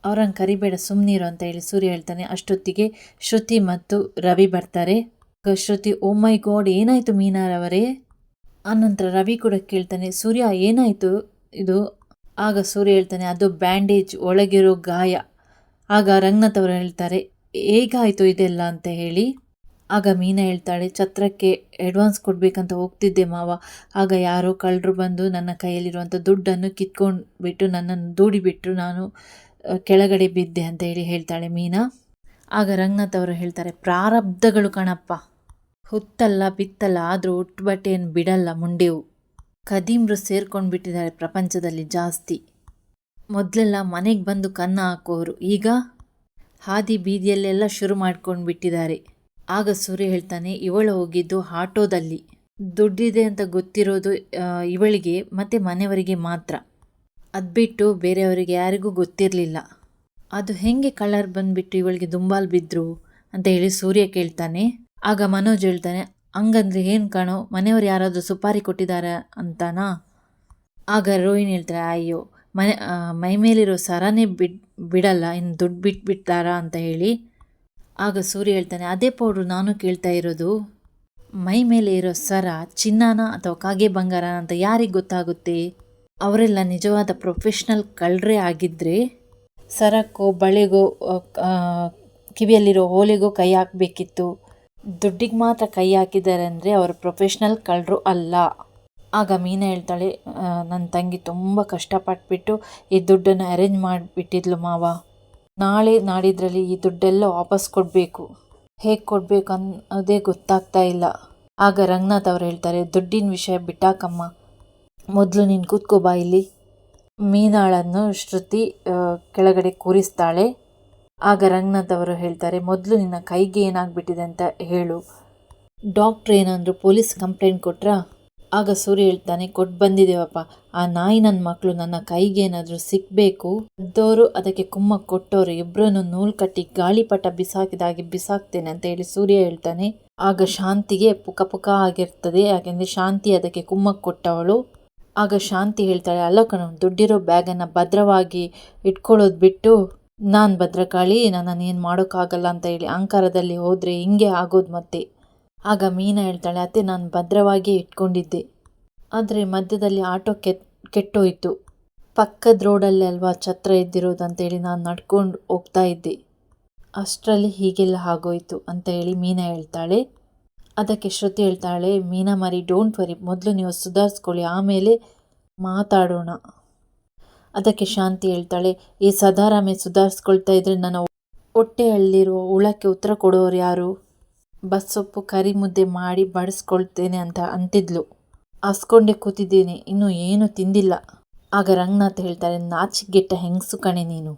Speaker 1: ಅವರನ್ನು ಕರಿಬೇಡ ಸುಮ್ಮನಿರು ಅಂತ ಹೇಳಿ ಸೂರ್ಯ ಹೇಳ್ತಾನೆ. ಅಷ್ಟೊತ್ತಿಗೆ ಶ್ರುತಿ ಮತ್ತು ರವಿ ಬರ್ತಾರೆ. ಶ್ರುತಿ, ಓ ಮೈ ಗಾಡ್, ಏನಾಯಿತು ಮೀನಾರವರೇ ಆನಂತರ ರವಿ ಕೂಡ ಕೇಳ್ತಾನೆ, ಸೂರ್ಯ, ಏನಾಯಿತು? ಇದು. ಆಗ ಸೂರ್ಯ ಹೇಳ್ತಾನೆ, ಅದು ಬ್ಯಾಂಡೇಜ್ ಒಳಗಿರೋ ಗಾಯ. ಆಗ ರಂಗನಾಥ್ ಅವರು ಹೇಳ್ತಾರೆ, ಹೇಗಾಯಿತು ಇದೆಲ್ಲ? ಅಂತ ಹೇಳಿ. ಆಗ ಮೀನಾ ಹೇಳ್ತಾಳೆ, ಛತ್ರಕ್ಕೆ ಅಡ್ವಾನ್ಸ್ ಕೊಡಬೇಕಂತ ಹೋಗ್ತಿದ್ದೆ ಮಾವ. ಆಗ ಯಾರೋ ಕಳ್ಳರು ಬಂದು ನನ್ನ ಕೈಯಲ್ಲಿರುವಂಥ ದುಡ್ಡನ್ನು ಕಿತ್ಕೊಂಡು ಬಿಟ್ಟು ನನ್ನನ್ನು ದೂಡಿಬಿಟ್ಟು ನಾನು ಕೆಳಗಡೆ ಬಿದ್ದೆ ಅಂತ ಹೇಳಿ ಹೇಳ್ತಾಳೆ ಮೀನಾ. ಆಗ ರಂಗನಾಥ್ ಅವರು ಹೇಳ್ತಾರೆ, ಪ್ರಾರಬ್ಧಗಳು ಕಣಪ್ಪ. ಹುತ್ತಲ್ಲ, ಬಿತ್ತಲ್ಲ, ಆದರೂ ಉಟ್ಟು ಬಟ್ಟೆಯನ್ನು ಬಿಡಲ್ಲ ಮುಂಡೆವು. ಕದೀಮ್ರು ಸೇರ್ಕೊಂಡು ಬಿಟ್ಟಿದ್ದಾರೆ ಪ್ರಪಂಚದಲ್ಲಿ ಜಾಸ್ತಿ. ಮೊದಲೆಲ್ಲ ಮನೆಗೆ ಬಂದು ಕನ್ನ ಹಾಕೋರು. ಈಗ ಹಾದಿ ಬೀದಿಯಲ್ಲೆಲ್ಲ ಶುರು ಮಾಡ್ಕೊಂಡು ಬಿಟ್ಟಿದ್ದಾರೆ ಆಗ ಸೂರ್ಯ ಹೇಳ್ತಾನೆ, ಇವಳು ಹೋಗಿದ್ದು ಆಟೋದಲ್ಲಿ. ದುಡ್ಡಿದೆ ಅಂತ ಗೊತ್ತಿರೋದು ಇವಳಿಗೆ, ಮತ್ತು ಮನೆಯವರಿಗೆ ಮಾತ್ರ. ಅದು ಬಿಟ್ಟು ಬೇರೆಯವರಿಗೆ ಯಾರಿಗೂ ಗೊತ್ತಿರಲಿಲ್ಲ. ಅದು ಹೆಂಗೆ ಕಲರ್ ಬಂದುಬಿಟ್ಟು ಇವಳಿಗೆ ದುಂಬಾಲ್ ಬಿದ್ದರು ಅಂತ ಹೇಳಿ ಸೂರ್ಯ ಕೇಳ್ತಾನೆ. ಆಗ ಮನೋಜ್ ಹೇಳ್ತಾನೆ, ಹಂಗಂದ್ರೆ ಏನು ಕಾಣೋ, ಮನೆಯವ್ರು ಯಾರಾದರೂ ಸುಪಾರಿ ಕೊಟ್ಟಿದ್ದಾರೆ ಅಂತಾನಾ? ಆಗ ರೋಹಿಣಿ ಹೇಳ್ತಾರೆ ಅಯ್ಯೋ, ಮನೆ ಮೈ ಮೇಲಿರೋ ಸರನೇ ಬಿಡ್, ಬಿಡಲ್ಲ, ಇನ್ನು ದುಡ್ಡು ಬಿಟ್ಬಿಡ್ತಾರಾ ಅಂತ ಹೇಳಿ. ಆಗ ಸೂರ್ಯ ಹೇಳ್ತಾನೆ, ಅದೇ ಪೌಡ್ರು ನಾನು ಕೇಳ್ತಾ ಇರೋದು. ಮೈ ಮೇಲೆ ಇರೋ ಸರ ಚಿನ್ನಾನ ಅಥವಾ ಕಾಗೆ ಬಂಗಾರ ಅಂತ ಯಾರಿಗೆ ಗೊತ್ತಾಗುತ್ತೆ? ಅವರೆಲ್ಲ ನಿಜವಾದ ಪ್ರೊಫೆಷ್ನಲ್ ಕಳ್ಳರೇ ಆಗಿದ್ದರೆ ಸರಕ್ಕೋ ಬಳೆಗೋ ಕಿವಿಯಲ್ಲಿರೋ ಓಲೆಗೋ ಕೈ ಹಾಕಬೇಕಿತ್ತು. ದುಡ್ಡಿಗೆ ಮಾತ್ರ ಕೈ ಹಾಕಿದ್ದಾರೆ ಅಂದರೆ ಅವರು ಪ್ರೊಫೆಷ್ನಲ್ ಕಳ್ಳರು ಅಲ್ಲ. ಆಗ ಮೀನಾ ಹೇಳ್ತಾಳೆ ನನ್ನ ತಂಗಿ ತುಂಬ ಕಷ್ಟಪಟ್ಬಿಟ್ಟು ಈ ದುಡ್ಡನ್ನು ಅರೇಂಜ್ ಮಾಡಿಬಿಟ್ಟಿದ್ಲು ಮಾವ. ನಾಳೆ ನಾಡಿದ್ರಲ್ಲಿ ಈ ದುಡ್ಡೆಲ್ಲ ವಾಪಸ್ ಕೊಡಬೇಕು. ಹೇಗೆ ಕೊಡಬೇಕು ಅನ್ನೋದೇ ಗೊತ್ತಾಗ್ತಾ ಇಲ್ಲ. ಆಗ ರಂಗನಾಥ್ ಅವ್ರು ಹೇಳ್ತಾರೆ, ದುಡ್ಡಿನ ವಿಷಯ ಬಿಟ್ಟಾಕಮ್ಮ. ಮೊದಲು ನೀನು ಕೂತ್ಕೋ ಬಾ ಇಲ್ಲಿ ಮೀನಾಳನ್ನು ಶ್ರುತಿ ಕೆಳಗಡೆ ಕೂರಿಸ್ತಾಳೆ. ಆಗ ರಂಗನಾಥ್ ಅವರು ಹೇಳ್ತಾರೆ, ಮೊದಲು ನಿನ್ನ ಕೈಗೆ ಏನಾಗ್ಬಿಟ್ಟಿದೆ ಅಂತ ಹೇಳು. ಡಾಕ್ಟ್ರ್ ಏನಂದ್ರು ಪೊಲೀಸ್ ಕಂಪ್ಲೇಂಟ್ ಕೊಟ್ರಾ? ಆಗ ಸೂರ್ಯ ಹೇಳ್ತಾನೆ ಕೊಟ್ಟು ಬಂದಿದ್ದೇವಪ್ಪ. ಆ ನಾಯಿ ನನ್ನ ಮಕ್ಕಳು ನನ್ನ ಕೈಗೆ ಏನಾದರೂ ಸಿಕ್ಕಬೇಕು ಅದ್ದವರು ಅದಕ್ಕೆ ಕುಮ್ಮ ಕೊಟ್ಟವರು ಇಬ್ಬರನ್ನು ನೂಲು ಕಟ್ಟಿ ಗಾಳಿಪಟ ಬಿಸಾಕಿದಾಗೆ ಬಿಸಾಕ್ತೇನೆ ಅಂತ ಹೇಳಿ ಸೂರ್ಯ ಹೇಳ್ತಾನೆ. ಆಗ ಶಾಂತಿಗೆ ಪುಕ ಪುಕ ಆಗಿರ್ತದೆ. ಯಾಕೆಂದರೆ ಶಾಂತಿ ಅದಕ್ಕೆ ಕುಮ್ಮ ಕೊಟ್ಟವಳು ಆಗ ಶಾಂತಿ ಹೇಳ್ತಾಳೆ, ಅಲ್ಲ ಕಣೋ, ದುಡ್ಡಿರೋ ಬ್ಯಾಗನ್ನು ಭದ್ರವಾಗಿ ಇಟ್ಕೊಳ್ಳೋದು ಬಿಟ್ಟು ನಾನು ಭದ್ರಕಾಳಿ ನನ್ನನ್ನು ಏನು ಮಾಡೋಕ್ಕಾಗಲ್ಲ ಅಂತ ಹೇಳಿ ಅಹಂಕಾರದಲ್ಲಿ ಹೋದರೆ ಹಿಂಗೆ ಆಗೋದು ಮತ್ತೆ. ಆಗ ಮೀನಾ ಹೇಳ್ತಾಳೆ, ಅತ್ತೆ, ನಾನು ಭದ್ರವಾಗಿ ಇಟ್ಕೊಂಡಿದ್ದೆ. ಆದರೆ ಮಧ್ಯದಲ್ಲಿ ಆಟೋ ಕೆತ್ ಕೆಟ್ಟೋಯಿತು. ಪಕ್ಕದ ರೋಡಲ್ಲಿ ಅಲ್ವಾ ಛತ್ರ ಇದ್ದಿರೋದು ಅಂತೇಳಿ ನಾನು ನಡ್ಕೊಂಡು ಹೋಗ್ತಾ ಇದ್ದೆ. ಅಷ್ಟರಲ್ಲಿ ಹೀಗೆಲ್ಲ ಆಗೋಯ್ತು ಅಂತ ಹೇಳಿ ಮೀನಾ ಹೇಳ್ತಾಳೆ ಅದಕ್ಕೆ ಶ್ರುತಿ ಹೇಳ್ತಾಳೆ, ಮೀನಾ ಮರಿ ಡೋಂಟ್ ವರಿ ಮೊದಲು ನೀವು ಸುಧಾರಿಸ್ಕೊಳ್ಳಿ, ಆಮೇಲೆ ಮಾತಾಡೋಣ. ಅದಕ್ಕೆ ಶಾಂತಿ ಹೇಳ್ತಾಳೆ, ಈ ಸದಾರಾಮೆ ಸುಧಾರಿಸ್ಕೊಳ್ತಾ ಇದ್ರೆ ನನ್ನ ಹೊಟ್ಟೆಯಲ್ಲಿರುವ ಹುಳಕ್ಕೆ ಉತ್ತರ ಕೊಡೋರು ಯಾರು? ಬಸ್ಸೊಪ್ಪು ಕರಿ ಮುದ್ದೆ ಮಾಡಿ ಬಡಿಸ್ಕೊಳ್ತೇನೆ ಅಂತ ಅಂತಿದ್ಲು. ಹಸ್ಕೊಂಡೆ ಕೂತಿದ್ದೀನಿ, ಇನ್ನೂ ಏನು ತಿಂದಿಲ್ಲ. ಆಗ ರಂಗನಾಥ್ ಹೇಳ್ತಾರೆ ನಾಚಿಗೆಟ್ಟ ಹೆಂಗಸು ಕಣೆ ನೀನು.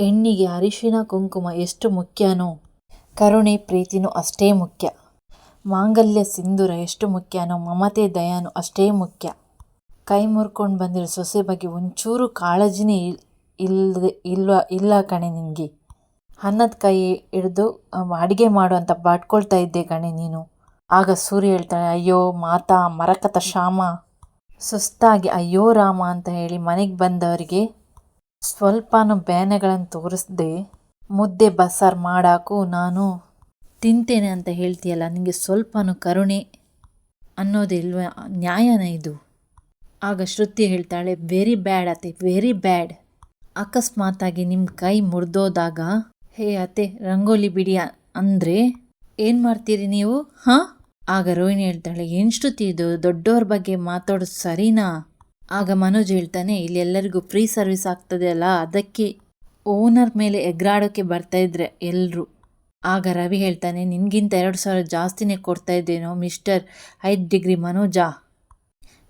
Speaker 1: ಹೆಣ್ಣಿಗೆ ಅರಿಶಿನ, ಕುಂಕುಮ ಎಷ್ಟು ಮುಖ್ಯನೋ? ಕರುಣೆ, ಪ್ರೀತಿನೂ ಅಷ್ಟೇ ಮುಖ್ಯ. ಮಾಂಗಲ್ಯ ಸಿಂಧೂರ ಎಷ್ಟು ಮುಖ್ಯನೋ ಮಮತೆ, ದಯಾನು ಅಷ್ಟೇ ಮುಖ್ಯ. ಕೈ ಮುರ್ಕೊಂಡು ಬಂದಿರೋ ಸೊಸೆ ಬಗ್ಗೆ ಒಂಚೂರು ಕಾಳಜಿನೇ ಇಲ್- ಇಲ್ಲದೆ ಇಲ್ವ, ಇಲ್ಲ ಕಣೆ ನಿನಗೆ. ಅನ್ನದ ಕೈ ಹಿಡಿದು ಅಡುಗೆ ಮಾಡು ಅಂತ ಬಾಟ್ಕೊಳ್ತಾ ಇದ್ದೆ ಕಣೆ ನೀನು. ಆಗ ಸೂರ್ಯ ಹೇಳ್ತಾಳೆ, ಅಯ್ಯೋ, ಮಾತಾ, ಮರಕತ ಶ್ಯಾಮ. ಸುಸ್ತಾಗಿ, ಅಯ್ಯೋ, ರಾಮ, ಅಂತ ಹೇಳಿ ಮನೆಗೆ ಬಂದವರಿಗೆ ಸ್ವಲ್ಪನೂ ಬೇನೆಗಳನ್ನು ತೋರಿಸ್ದೆ, ಮುದ್ದೆ ಬಸ್ಸಾರು ಮಾಡಾಕು ನಾನು ತಿಂತೇನೆ ಅಂತ ಹೇಳ್ತೀಯಲ್ಲ ನಿನಗೆ ಸ್ವಲ್ಪನೂ ಕರುಣೆ ಅನ್ನೋದಿಲ್ವ ನ್ಯಾಯನ ಇದು. ಆಗ ಶ್ರುತಿ ಹೇಳ್ತಾಳೆ ವೆರಿ ಬ್ಯಾಡ್ ಅತ್ತೆ ವೆರಿ ಬ್ಯಾಡ್ ಅಕಸ್ಮಾತಾಗಿ ನಿಮ್ಮ ಕೈ ಮುರಿದೋದಾಗ, ಹೇ ಅತ್ತೆ, ರಂಗೋಲಿ ಬಿಡಿ ಅಂದರೆ ಏನು ಮಾಡ್ತೀರಿ ನೀವು? ಹಾಂ? ಆಗ ರೋಹಿಣಿ ಹೇಳ್ತಾಳೆ, ಏನು ಶ್ರುತಿ ಇದು? ದೊಡ್ಡವ್ರ ಬಗ್ಗೆ ಮಾತಾಡೋದು ಸರಿನಾ? ಆಗ ಮನೋಜ್ ಹೇಳ್ತಾನೆ, ಇಲ್ಲಿ ಎಲ್ಲರಿಗೂ ಫ್ರೀ ಸರ್ವಿಸ್ ಆಗ್ತದೆ ಅಲ್ಲ, ಅದಕ್ಕೆ ಓನರ್ ಮೇಲೆ ಎಗ್ರಾಡೋಕ್ಕೆ ಬರ್ತಾಯಿದ್ರೆ ಎಲ್ಲರೂ ಆಗ ರವಿ ಹೇಳ್ತಾನೆ, ನಿನಗಿಂತ ಎರಡು ಸಾವಿರ ಜಾಸ್ತಿನೇ ಕೊಡ್ತಾ ಇದ್ದೇನೋ ಮಿಸ್ಟರ್. ಐದು ಡಿಗ್ರಿ ಮನೋಜ.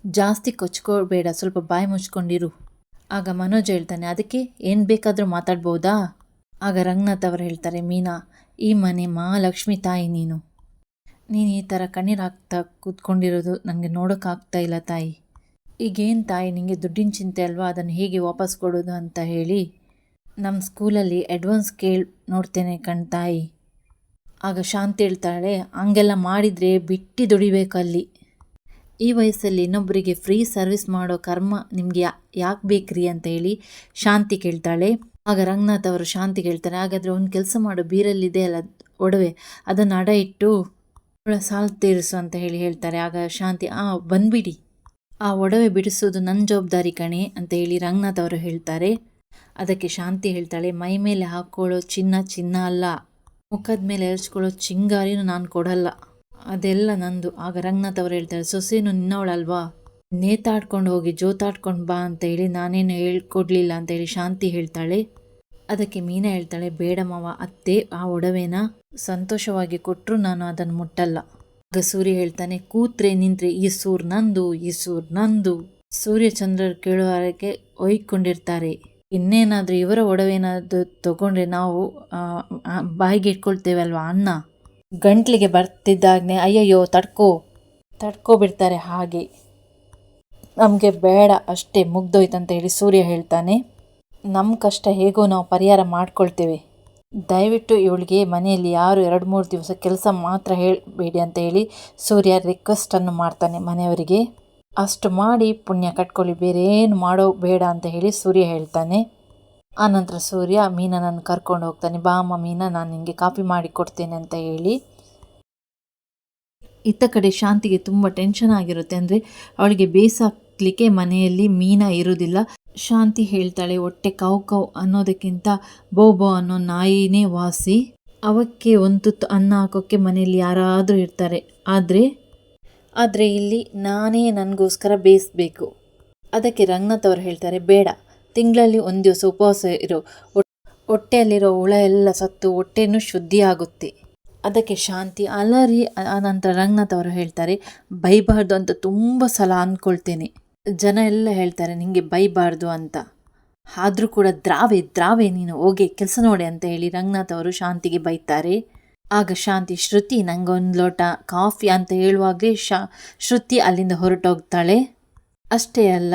Speaker 1: ಜಾಸ್ತಿ ಕೊಚ್ಕೋಬೇಡ, ಸ್ವಲ್ಪ ಬಾಯಿ ಮುಚ್ಕೊಂಡಿರು. ಆಗ ಮನೋಜ್ ಹೇಳ್ತಾನೆ, ಅದಕ್ಕೆ ಏನು ಬೇಕಾದರೂ ಮಾತಾಡ್ಬೋದಾ? ಆಗ ರಂಗನಾಥ್ ಅವರು ಹೇಳ್ತಾರೆ, ಮೀನಾ, ಈ ಮನೆ ಮಹಾಲಕ್ಷ್ಮಿ ತಾಯಿ ನೀನು. ನೀನು ಈ ಥರ ಕಣ್ಣೀರು ಹಾಕ್ತಾ ಕೂತ್ಕೊಂಡಿರೋದು ನನಗೆ ನೋಡೋಕ್ಕಾಗ್ತಾ ಇಲ್ಲ ತಾಯಿ. ಈಗೇನು ತಾಯಿ ನಿಮಗೆ ದುಡ್ಡಿನ ಚಿಂತೆ ಅಲ್ವಾ? ಅದನ್ನು ಹೇಗೆ ವಾಪಸ್ ಕೊಡೋದು ಅಂತ ಹೇಳಿ ನಮ್ಮ ಸ್ಕೂಲಲ್ಲಿ ಅಡ್ವಾನ್ಸ್ ಕೇಳಿ ನೋಡ್ತೇನೆ ಕಣ್ ತಾಯಿ. ಆಗ ಶಾಂತಿ ಹೇಳ್ತಾಳೆ, ಹಂಗೆಲ್ಲ ಮಾಡಿದರೆ ಬಿಟ್ಟು ದುಡಿಬೇಕಲ್ಲಿ. ಈ ವಯಸ್ಸಲ್ಲಿ ಇನ್ನೊಬ್ಬರಿಗೆ ಫ್ರೀ ಸರ್ವಿಸ್ ಮಾಡೋ ಕರ್ಮ ನಿಮಗೆ ಯಾಕೆ ಬೇಕ್ರಿ ಅಂತ ಹೇಳಿ ಶಾಂತಿ ಕೇಳ್ತಾಳೆ. ಆಗ ರಂಗನಾಥ್ ಅವರು ಶಾಂತಿ ಕೇಳ್ತಾರೆ, ಹಾಗಾದರೆ ಒಂದು ಕೆಲಸ ಮಾಡೋ, ಬೀರಲ್ಲಿದೆ ಅಲ್ಲ, ಒಡವೆ, ಅದನ್ನು ಅಡ ಇಟ್ಟು ಸಾಲ ತೀರಿಸು ಅಂತ ಹೇಳಿ ಹೇಳ್ತಾರೆ. ಆಗ ಶಾಂತಿ, ಆ, ಬಂದ್ಬಿಡಿ. ಆ ಒಡವೆ ಬಿಡಿಸೋದು ನನ್ನ ಜವಾಬ್ದಾರಿ ಕಣೆ, ಅಂತ ಹೇಳಿ ರಂಗನಾಥ್ ಅವರು ಹೇಳ್ತಾರೆ. ಅದಕ್ಕೆ ಶಾಂತಿ ಹೇಳ್ತಾಳೆ, ಮೈ ಮೇಲೆ ಹಾಕ್ಕೊಳ್ಳೋ ಚಿನ್ನ ಚಿನ್ನ ಅಲ್ಲ ಮುಖದ ಮೇಲೆ ಎರಚ್ಕೊಳ್ಳೋ ಚಿಂಗಾರಿನೂ ನಾನು ಕೊಡಲ್ಲ. ಅದೆಲ್ಲ ನಂದು. ಆಗ ರಂಗನಾಥ್ ಅವರು ಹೇಳ್ತಾರೆ ಸೊಸೆನು ನಿನ್ನವಳಲ್ವಾ? ನೇತಾಡ್ಕೊಂಡು ಹೋಗಿ ಜೋತಾಡ್ಕೊಂಡು ಬಾ ಅಂತ ಹೇಳಿ ನಾನೇನು ಹೇಳ್ಕೊಡ್ಲಿಲ್ಲ ಅಂತ ಹೇಳಿ ಶಾಂತಿ ಹೇಳ್ತಾಳೆ. ಅದಕ್ಕೆ ಮೀನಾ ಹೇಳ್ತಾಳೆ, ಬೇಡ ಅತ್ತೆ ಆ ಒಡವೆನ ಸಂತೋಷವಾಗಿ ಕೊಟ್ಟರು ನಾನು ಅದನ್ನು ಮುಟ್ಟಲ್ಲ. ಆಗ ಸೂರ್ಯ ಹೇಳ್ತಾನೆ, ಕೂತ್ರೆ ನಿಂತ್ರೆ ಈ ಸೂರ್ ನಂದು, ಈ ಸೂರ್ ನಂದು. ಸೂರ್ಯಚಂದ್ರರು ಕೇಳುವಾರಕ್ಕೆ ಒಯ್ಕೊಂಡಿರ್ತಾರೆ. ಇನ್ನೇನಾದರೂ ಇವರ ಒಡವೇನಾದರೂ ತಗೊಂಡ್ರೆ ನಾವು ಬಾಯಿಗೆ ಇಟ್ಕೊಳ್ತೇವಲ್ವಾ ಅನ್ನ? ಗಂಟ್ಲಿಗೆ ಬರ್ತಿದ್ದಾಗನೇ, ಅಯ್ಯಯ್ಯೋ, ತಡ್ಕೋ. ತಡ್ಕೊಬಿಡ್ತಾರೆ ಹಾಗೆ. ನಮಗೆ ಬೇಡ, ಅಷ್ಟೇ ಮುಗ್ದೋಯ್ತಂತ ಹೇಳಿ ಸೂರ್ಯ ಹೇಳ್ತಾನೆ. ನಮ್ಮ ಕಷ್ಟ ಹೇಗೋ ನಾವು ಪರಿಹಾರ ಮಾಡ್ಕೊಳ್ತೇವೆ. ದಯವಿಟ್ಟು ಇವಳಿಗೆ ಮನೆಯಲ್ಲಿ ಯಾರು ಎರಡು ಮೂರು ದಿವಸ ಕೆಲಸ ಮಾತ್ರ ಹೇಳಬೇಡಿ ಅಂತ ಹೇಳಿ ಸೂರ್ಯ ರಿಕ್ವೆಸ್ಟನ್ನು ಮಾಡ್ತಾನೆ ಮನೆಯವರಿಗೆ. ಅಷ್ಟು ಮಾಡಿ ಪುಣ್ಯ ಕಟ್ಕೊಳ್ಳಿ ಬೇರೆ ಮಾಡೋ ಬೇಡ ಅಂತ ಹೇಳಿ ಸೂರ್ಯ ಹೇಳ್ತಾನೆ. ಆನಂತರ ಸೂರ್ಯ, ಮೀನನನ್ನು ಕರ್ಕೊಂಡು ಹೋಗ್ತಾನೆ. ಬಾ ಅಮ್ಮ ಮೀನ, ನಾನು ನಿಮಗೆ ಕಾಫಿ ಮಾಡಿ ಕೊಡ್ತೇನೆ ಅಂತ ಹೇಳಿ. ಇತ್ತ ಕಡೆ ಶಾಂತಿಗೆ ತುಂಬ ಟೆನ್ಷನ್ ಆಗಿರುತ್ತೆ ಅಂದರೆ ಅವಳಿಗೆ ಬೇಸಾಕ್ಲಿಕ್ಕೆ ಮನೆಯಲ್ಲಿ ಮೀನ ಇರುವುದಿಲ್ಲ. ಶಾಂತಿ ಹೇಳ್ತಾಳೆ, ಹೊಟ್ಟೆ ಕೌ ಕೌ ಅನ್ನೋದಕ್ಕಿಂತ ಬೋ ಬೋ ಅನ್ನೋ ನಾಯಿನೇ ವಾಸಿ. ಅವಕ್ಕೆ ಒಂದು ತುತ್ತು ಅನ್ನ ಹಾಕೋಕ್ಕೆ ಮನೆಯಲ್ಲಿ ಯಾರಾದರೂ ಇರ್ತಾರೆ. ಆದರೆ ಆದರೆ ಇಲ್ಲಿ ನಾನೇ ನನಗೋಸ್ಕರ ಬೇಯಿಸ್ಬೇಕು. ಅದಕ್ಕೆ ರಂಗನಾಥ್ ಅವರು ಹೇಳ್ತಾರೆ, ಬೇಡ. ತಿಂಗಳಲ್ಲಿ ಒಂದು ದಿವಸ ಉಪವಾಸ ಇರೋ. ಹೊಟ್- ಹೊಟ್ಟೆಯಲ್ಲಿರೋ ಹುಳ ಎಲ್ಲ ಸತ್ತು ಹೊಟ್ಟೆನೂ ಶುದ್ಧಿ ಆಗುತ್ತೆ ಅದಕ್ಕೆ ಶಾಂತಿ ಅಲರಿ ಆನಂತರ ರಂಗನಾಥ್ ಅವರು ಹೇಳ್ತಾರೆ, ಬೈಬಾರ್ದು ಅಂತ ತುಂಬ ಸಲ ಅಂದ್ಕೊಳ್ತೇನೆ ಜನ ಎಲ್ಲ ಹೇಳ್ತಾರೆ ನಿಮಗೆ ಬೈಬಾರ್ದು ಅಂತ. ಆದರೂ ಕೂಡ ದ್ರಾವೆ ದ್ರಾವೆ ನೀನು ಹೋಗಿ ಕೆಲಸ ನೋಡಿ ಅಂತ ಹೇಳಿ ರಂಗನಾಥ್ ಅವರು ಶಾಂತಿಗೆ ಬೈತಾರೆ. ಆಗ ಶಾಂತಿ ಶ್ರುತಿ ನಂಗೊಂದು ಲೋಟ ಕಾಫಿ ಅಂತ ಹೇಳುವಾಗಲೇ ಶಾ ಶ್ರುತಿ ಅಲ್ಲಿಂದ ಹೊರಟೋಗ್ತಾಳೆ. ಅಷ್ಟೇ ಅಲ್ಲ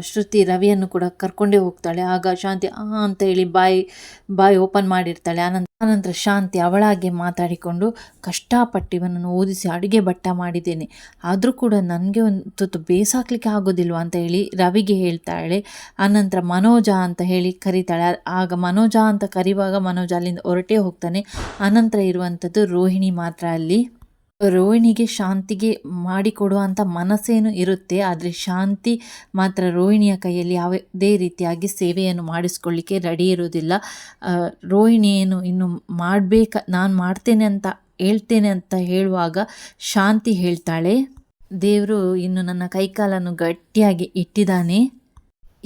Speaker 1: ಶ್ರುತಿ ರವಿಯನ್ನು ಕೂಡ ಕರ್ಕೊಂಡೇ ಹೋಗ್ತಾಳೆ. ಆಗ ಶಾಂತಿ, ಆ, ಅಂತ ಹೇಳಿ ಬಾಯಿ ಬಾಯಿ ಓಪನ್ ಮಾಡಿರ್ತಾಳೆ. ಆನಂತರ ಆನಂತರ ಶಾಂತಿ ಅವಳಾಗೆ ಮಾತಾಡಿಕೊಂಡು ಕಷ್ಟಪಟ್ಟು ಇವನನ್ನು ಓದಿಸಿ ಅಡುಗೆ ಬಟ್ಟ ಮಾಡಿದ್ದೇನೆ. ಆದರೂ ಕೂಡ ನನಗೆ ಒಂದು ತುತ್ತು ಬೇಸಾಕ್ಲಿಕ್ಕೆ ಆಗೋದಿಲ್ವ ಅಂತ ಹೇಳಿ ರವಿಗೆ ಹೇಳ್ತಾಳೆ. ಆನಂತರ ಮನೋಜ ಅಂತ ಹೇಳಿ ಕರೀತಾಳೆ. ಆಗ ಮನೋಜ ಅಂತ ಕರೆಯುವಾಗ ಮನೋಜ ಅಲ್ಲಿಂದ ಹೊರಟೇ ಹೋಗ್ತಾನೆ. ಆನಂತರ ಇರುವಂಥದ್ದು ರೋಹಿಣಿ ಮಾತ್ರ ಅಲ್ಲಿ. ರೋಹಿಣಿಗೆ ಶಾಂತಿಗೆ ಮಾಡಿಕೊಡುವಂಥ ಮನಸ್ಸೇನು ಇರುತ್ತೆ ಆದರೆ ಶಾಂತಿ ಮಾತ್ರ ರೋಹಿಣಿಯ ಕೈಯಲ್ಲಿ ಯಾವುದೇ ರೀತಿಯಾಗಿ ಸೇವೆಯನ್ನು ಮಾಡಿಸ್ಕೊಳ್ಳಿಕ್ಕೆ ರೆಡಿ ಇರೋದಿಲ್ಲ ಆ, ರೋಹಿಣಿ ಏನು ಇನ್ನು ಮಾಡಬೇಕ ನಾನು ಮಾಡ್ತೇನೆ ಅಂತ ಹೇಳ್ತೇನೆ ಅಂತ ಹೇಳುವಾಗ ಶಾಂತಿ ಹೇಳ್ತಾಳೆ. ದೇವರು ಇನ್ನು ನನ್ನ ಕೈಕಾಲನ್ನು ಗಟ್ಟಿಯಾಗಿ ಇಟ್ಟಿದ್ದಾನೆ.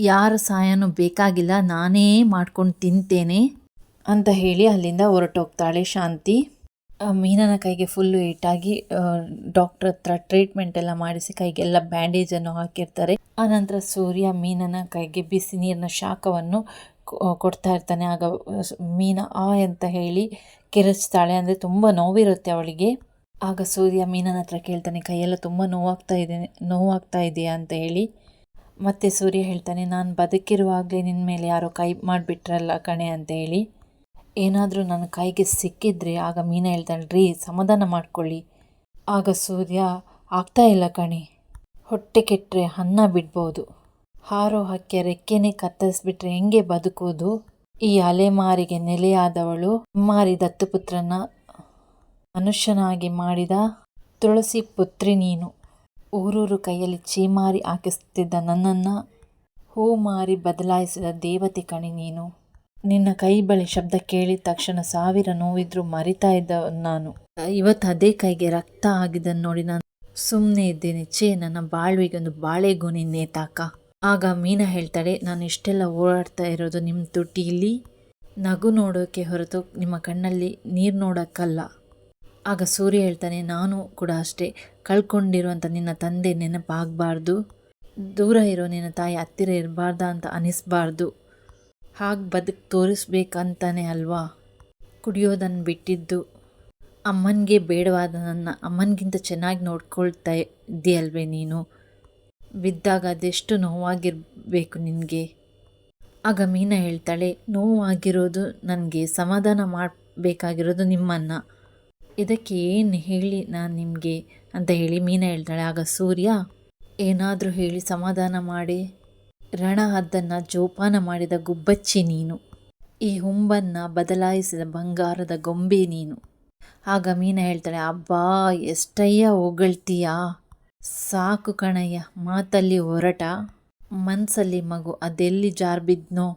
Speaker 1: ಯಾರ ಸಹಾಯನೂ ಬೇಕಾಗಿಲ್ಲ ನಾನೇ ಮಾಡ್ಕೊಂಡು ತಿಂತೇನೆ ಅಂತ ಹೇಳಿ ಅಲ್ಲಿಂದ ಹೊರಟೋಗ್ತಾಳೆ ಶಾಂತಿ. ಮೀನನ ಕೈಗೆ ಫುಲ್ಲು ಏಟಾಗಿ ಡಾಕ್ಟ್ರ್ ಹತ್ರ ಟ್ರೀಟ್ಮೆಂಟ್ ಎಲ್ಲ ಮಾಡಿಸಿ ಕೈಗೆಲ್ಲ ಬ್ಯಾಂಡೇಜನ್ನು ಹಾಕಿರ್ತಾರೆ. ಆನಂತರ ಸೂರ್ಯ ಮೀನನ ಕೈಗೆ ಬಿಸಿ ನೀರಿನ ಶಾಖವನ್ನು ಕೊಡ್ತಾ ಇರ್ತಾನೆ. ಆಗ ಮೀನ ಆ ಅಂತ ಹೇಳಿ ಕೆರಚ್ತಾಳೆ. ಅಂದರೆ ತುಂಬ ನೋವಿರುತ್ತೆ ಅವಳಿಗೆ. ಆಗ ಸೂರ್ಯ ಮೀನನ ಹತ್ರ ಕೇಳ್ತಾನೆ, ಕೈಯೆಲ್ಲ ತುಂಬ ನೋವಾಗ್ತಾ ಇದೆ, ನೋವಾಗ್ತಾ ಇದೆಯಾ? ಅಂತ ಹೇಳಿ. ಮತ್ತೆ ಸೂರ್ಯ ಹೇಳ್ತಾನೆ, ನಾನು ಬದುಕಿರುವಾಗಲೇ ನಿನ್ನ ಮೇಲೆ ಯಾರೋ ಕೈ ಮಾಡಿಬಿಟ್ರಲ್ಲ ಕಣೆ, ಅಂತ ಹೇಳಿ. ಏನಾದರೂ ನನ್ನ ಕೈಗೆ ಸಿಕ್ಕಿದ್ರೆ ಆಗ ಮೀನ ಹೇಳ್ತಾಳೆ ರೀ ಸಮಾಧಾನ ಮಾಡ್ಕೊಳ್ಳಿ. ಆಗ ಸೂರ್ಯ, ಆಗ್ತಾ ಇಲ್ಲ ಕಣಿ. ಹೊಟ್ಟೆ ಕೆಟ್ಟರೆ ಅನ್ನ ಬಿಡ್ಬೋದು. ಹಾರೋ ಹಕ್ಕೆ ರೆಕ್ಕೆನೇ ಕತ್ತರಿಸ್ಬಿಟ್ರೆ ಹೆಂಗೆ ಬದುಕೋದು? ಈ ಅಲೆಮಾರಿಗೆ ನೆಲೆಯಾದವಳು ಮಾರಿ ದತ್ತುಪುತ್ರನ ಮನುಷ್ಯನಾಗಿ ಮಾಡಿದ ತುಳಸಿ ಪುತ್ರಿ ನೀನು. ಊರೂರು ಕೈಯಲ್ಲಿ ಚೀಮಾರಿ ಹಾಕಿಸ್ತಿದ್ದ ನನ್ನನ್ನು ಹೂ ಮಾರಿ ಬದಲಾಯಿಸಿದ ದೇವತೆ ಕಣಿ ನೀನು. ನಿನ್ನ ಕೈ ಬಳಿ ಶಬ್ದ ಕೇಳಿದ ತಕ್ಷಣ ಸಾವಿರ ನೋವಿದ್ರು ಮರಿತಾ ಇದ್ದ ನಾನು. ಇವತ್ತು ಅದೇ ಕೈಗೆ ರಕ್ತ ಆಗಿದ್ದನ್ನು ನೋಡಿ ನಾನು ಸುಮ್ಮನೆ ಇದ್ದೇನೆ. ಛೇ, ನನ್ನ ಬಾಳ್ವಿಗೆ ಒಂದು ಬಾಳೆಗೊನೆ ನೇತಾಕ ಆಗ ಮೀನಾ ಹೇಳ್ತಾಳೆ, ನಾನು ಇಷ್ಟೆಲ್ಲ ಓಡಾಡ್ತಾ ಇರೋದು ನಿಮ್ಮ ತುಟಿಲಿ? ನಗು ನೋಡೋಕೆ ಹೊರತು ನಿಮ್ಮ ಕಣ್ಣಲ್ಲಿ ನೀರು ನೋಡೋಕ್ಕಲ್ಲ. ಆಗ ಸೂರ್ಯ ಹೇಳ್ತಾನೆ, ನಾನು ಕೂಡ ಅಷ್ಟೇ. ಕಳ್ಕೊಂಡಿರುವಂಥ ನಿನ್ನ ತಂದೆ ನೆನಪಾಗಬಾರ್ದು. ದೂರ ಇರೋ ನಿನ್ನ ತಾಯಿ ಹತ್ತಿರ ಇರಬಾರ್ದ ಅಂತ ಅನಿಸ್ಬಾರ್ದು. ಹಾಗೆ ಬದುಕು ತೋರಿಸ್ಬೇಕಂತಾನೆ ಅಲ್ವಾ? ಕುಡಿಯೋದನ್ನು ಬಿಟ್ಟಿದ್ದು. ಅಮ್ಮನಿಗೆ ಬೇಡವಾದ ನನ್ನ ಅಮ್ಮನಿಗಿಂತ ಚೆನ್ನಾಗಿ ನೋಡ್ಕೊಳ್ತಾ ಇದ್ದೀಯಲ್ವೇ ನೀನು? ಬಿದ್ದಾಗ ಅದೆಷ್ಟು ನೋವಾಗಿರಬೇಕು ನಿನಗೆ? ಆಗ ಮೀನಾ ಹೇಳ್ತಾಳೆ, ನೋವಾಗಿರೋದು ನನಗೆ ಸಮಾಧಾನ ಮಾಡಬೇಕಾಗಿರೋದು ನಿಮ್ಮನ್ನು. ಇದಕ್ಕೆ ಏನು ಹೇಳಿ ನಾನು ನಿಮಗೆ? ಅಂತ ಹೇಳಿ ಮೀನಾ ಹೇಳ್ತಾಳೆ, ಆಗ ಸೂರ್ಯ, ಏನಾದರೂ ಹೇಳಿ ಸಮಾಧಾನ ಮಾಡಿ. ರಣ ಅದನ್ನು ಜೋಪಾನ ಮಾಡಿದ ಗುಬ್ಬಚ್ಚಿ ನೀನು. ಈ ಹುಂಬನ್ನು ಬದಲಾಯಿಸಿದ ಬಂಗಾರದ ಗೊಂಬೆ ನೀನು. ಆಗ ಮೀನ ಹೇಳ್ತಾಳೆ, ಅಬ್ಬಾ, ಎಷ್ಟಯ್ಯ ಹೊಗಳ್ತೀಯಾ? ಸಾಕು ಕಣಯ್ಯ, ಮಾತಲ್ಲಿ ಹೊರಟ. ಮನಸ್ಸಲ್ಲಿ ಮಗು, ಅದೆಲ್ಲಿ ಜಾರ್ ಬಿದ್ನೋ?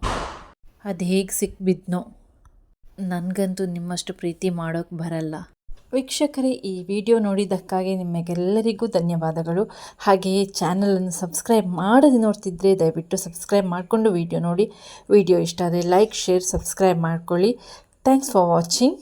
Speaker 1: ಅದು ಹೇಗೆ ಸಿಕ್ಬಿದ್ನೋ? ನನಗಂತೂ ನಿಮ್ಮಷ್ಟು ಪ್ರೀತಿ ಮಾಡೋಕ್ಕೆ ಬರಲ್ಲ. ವೀಕ್ಷಕರೇ, ಈ ವಿಡಿಯೋ ನೋಡಿದ್ದಕ್ಕಾಗಿ ನಿಮಗೆಲ್ಲರಿಗೂ ಧನ್ಯವಾದಗಳು. ಹಾಗೆಯೇ ಚಾನಲನ್ನು ಸಬ್ಸ್ಕ್ರೈಬ್ ಮಾಡದೆ ನೋಡ್ತಿದ್ದರೆ ದಯವಿಟ್ಟು ಸಬ್ಸ್ಕ್ರೈಬ್ ಮಾಡಿಕೊಂಡು ವಿಡಿಯೋ ನೋಡಿ. ವಿಡಿಯೋ ಇಷ್ಟ ಆದರೆ ಲೈಕ್ ಶೇರ್ ಸಬ್ಸ್ಕ್ರೈಬ್ ಮಾಡ್ಕೊಳ್ಳಿ. Thanks for watching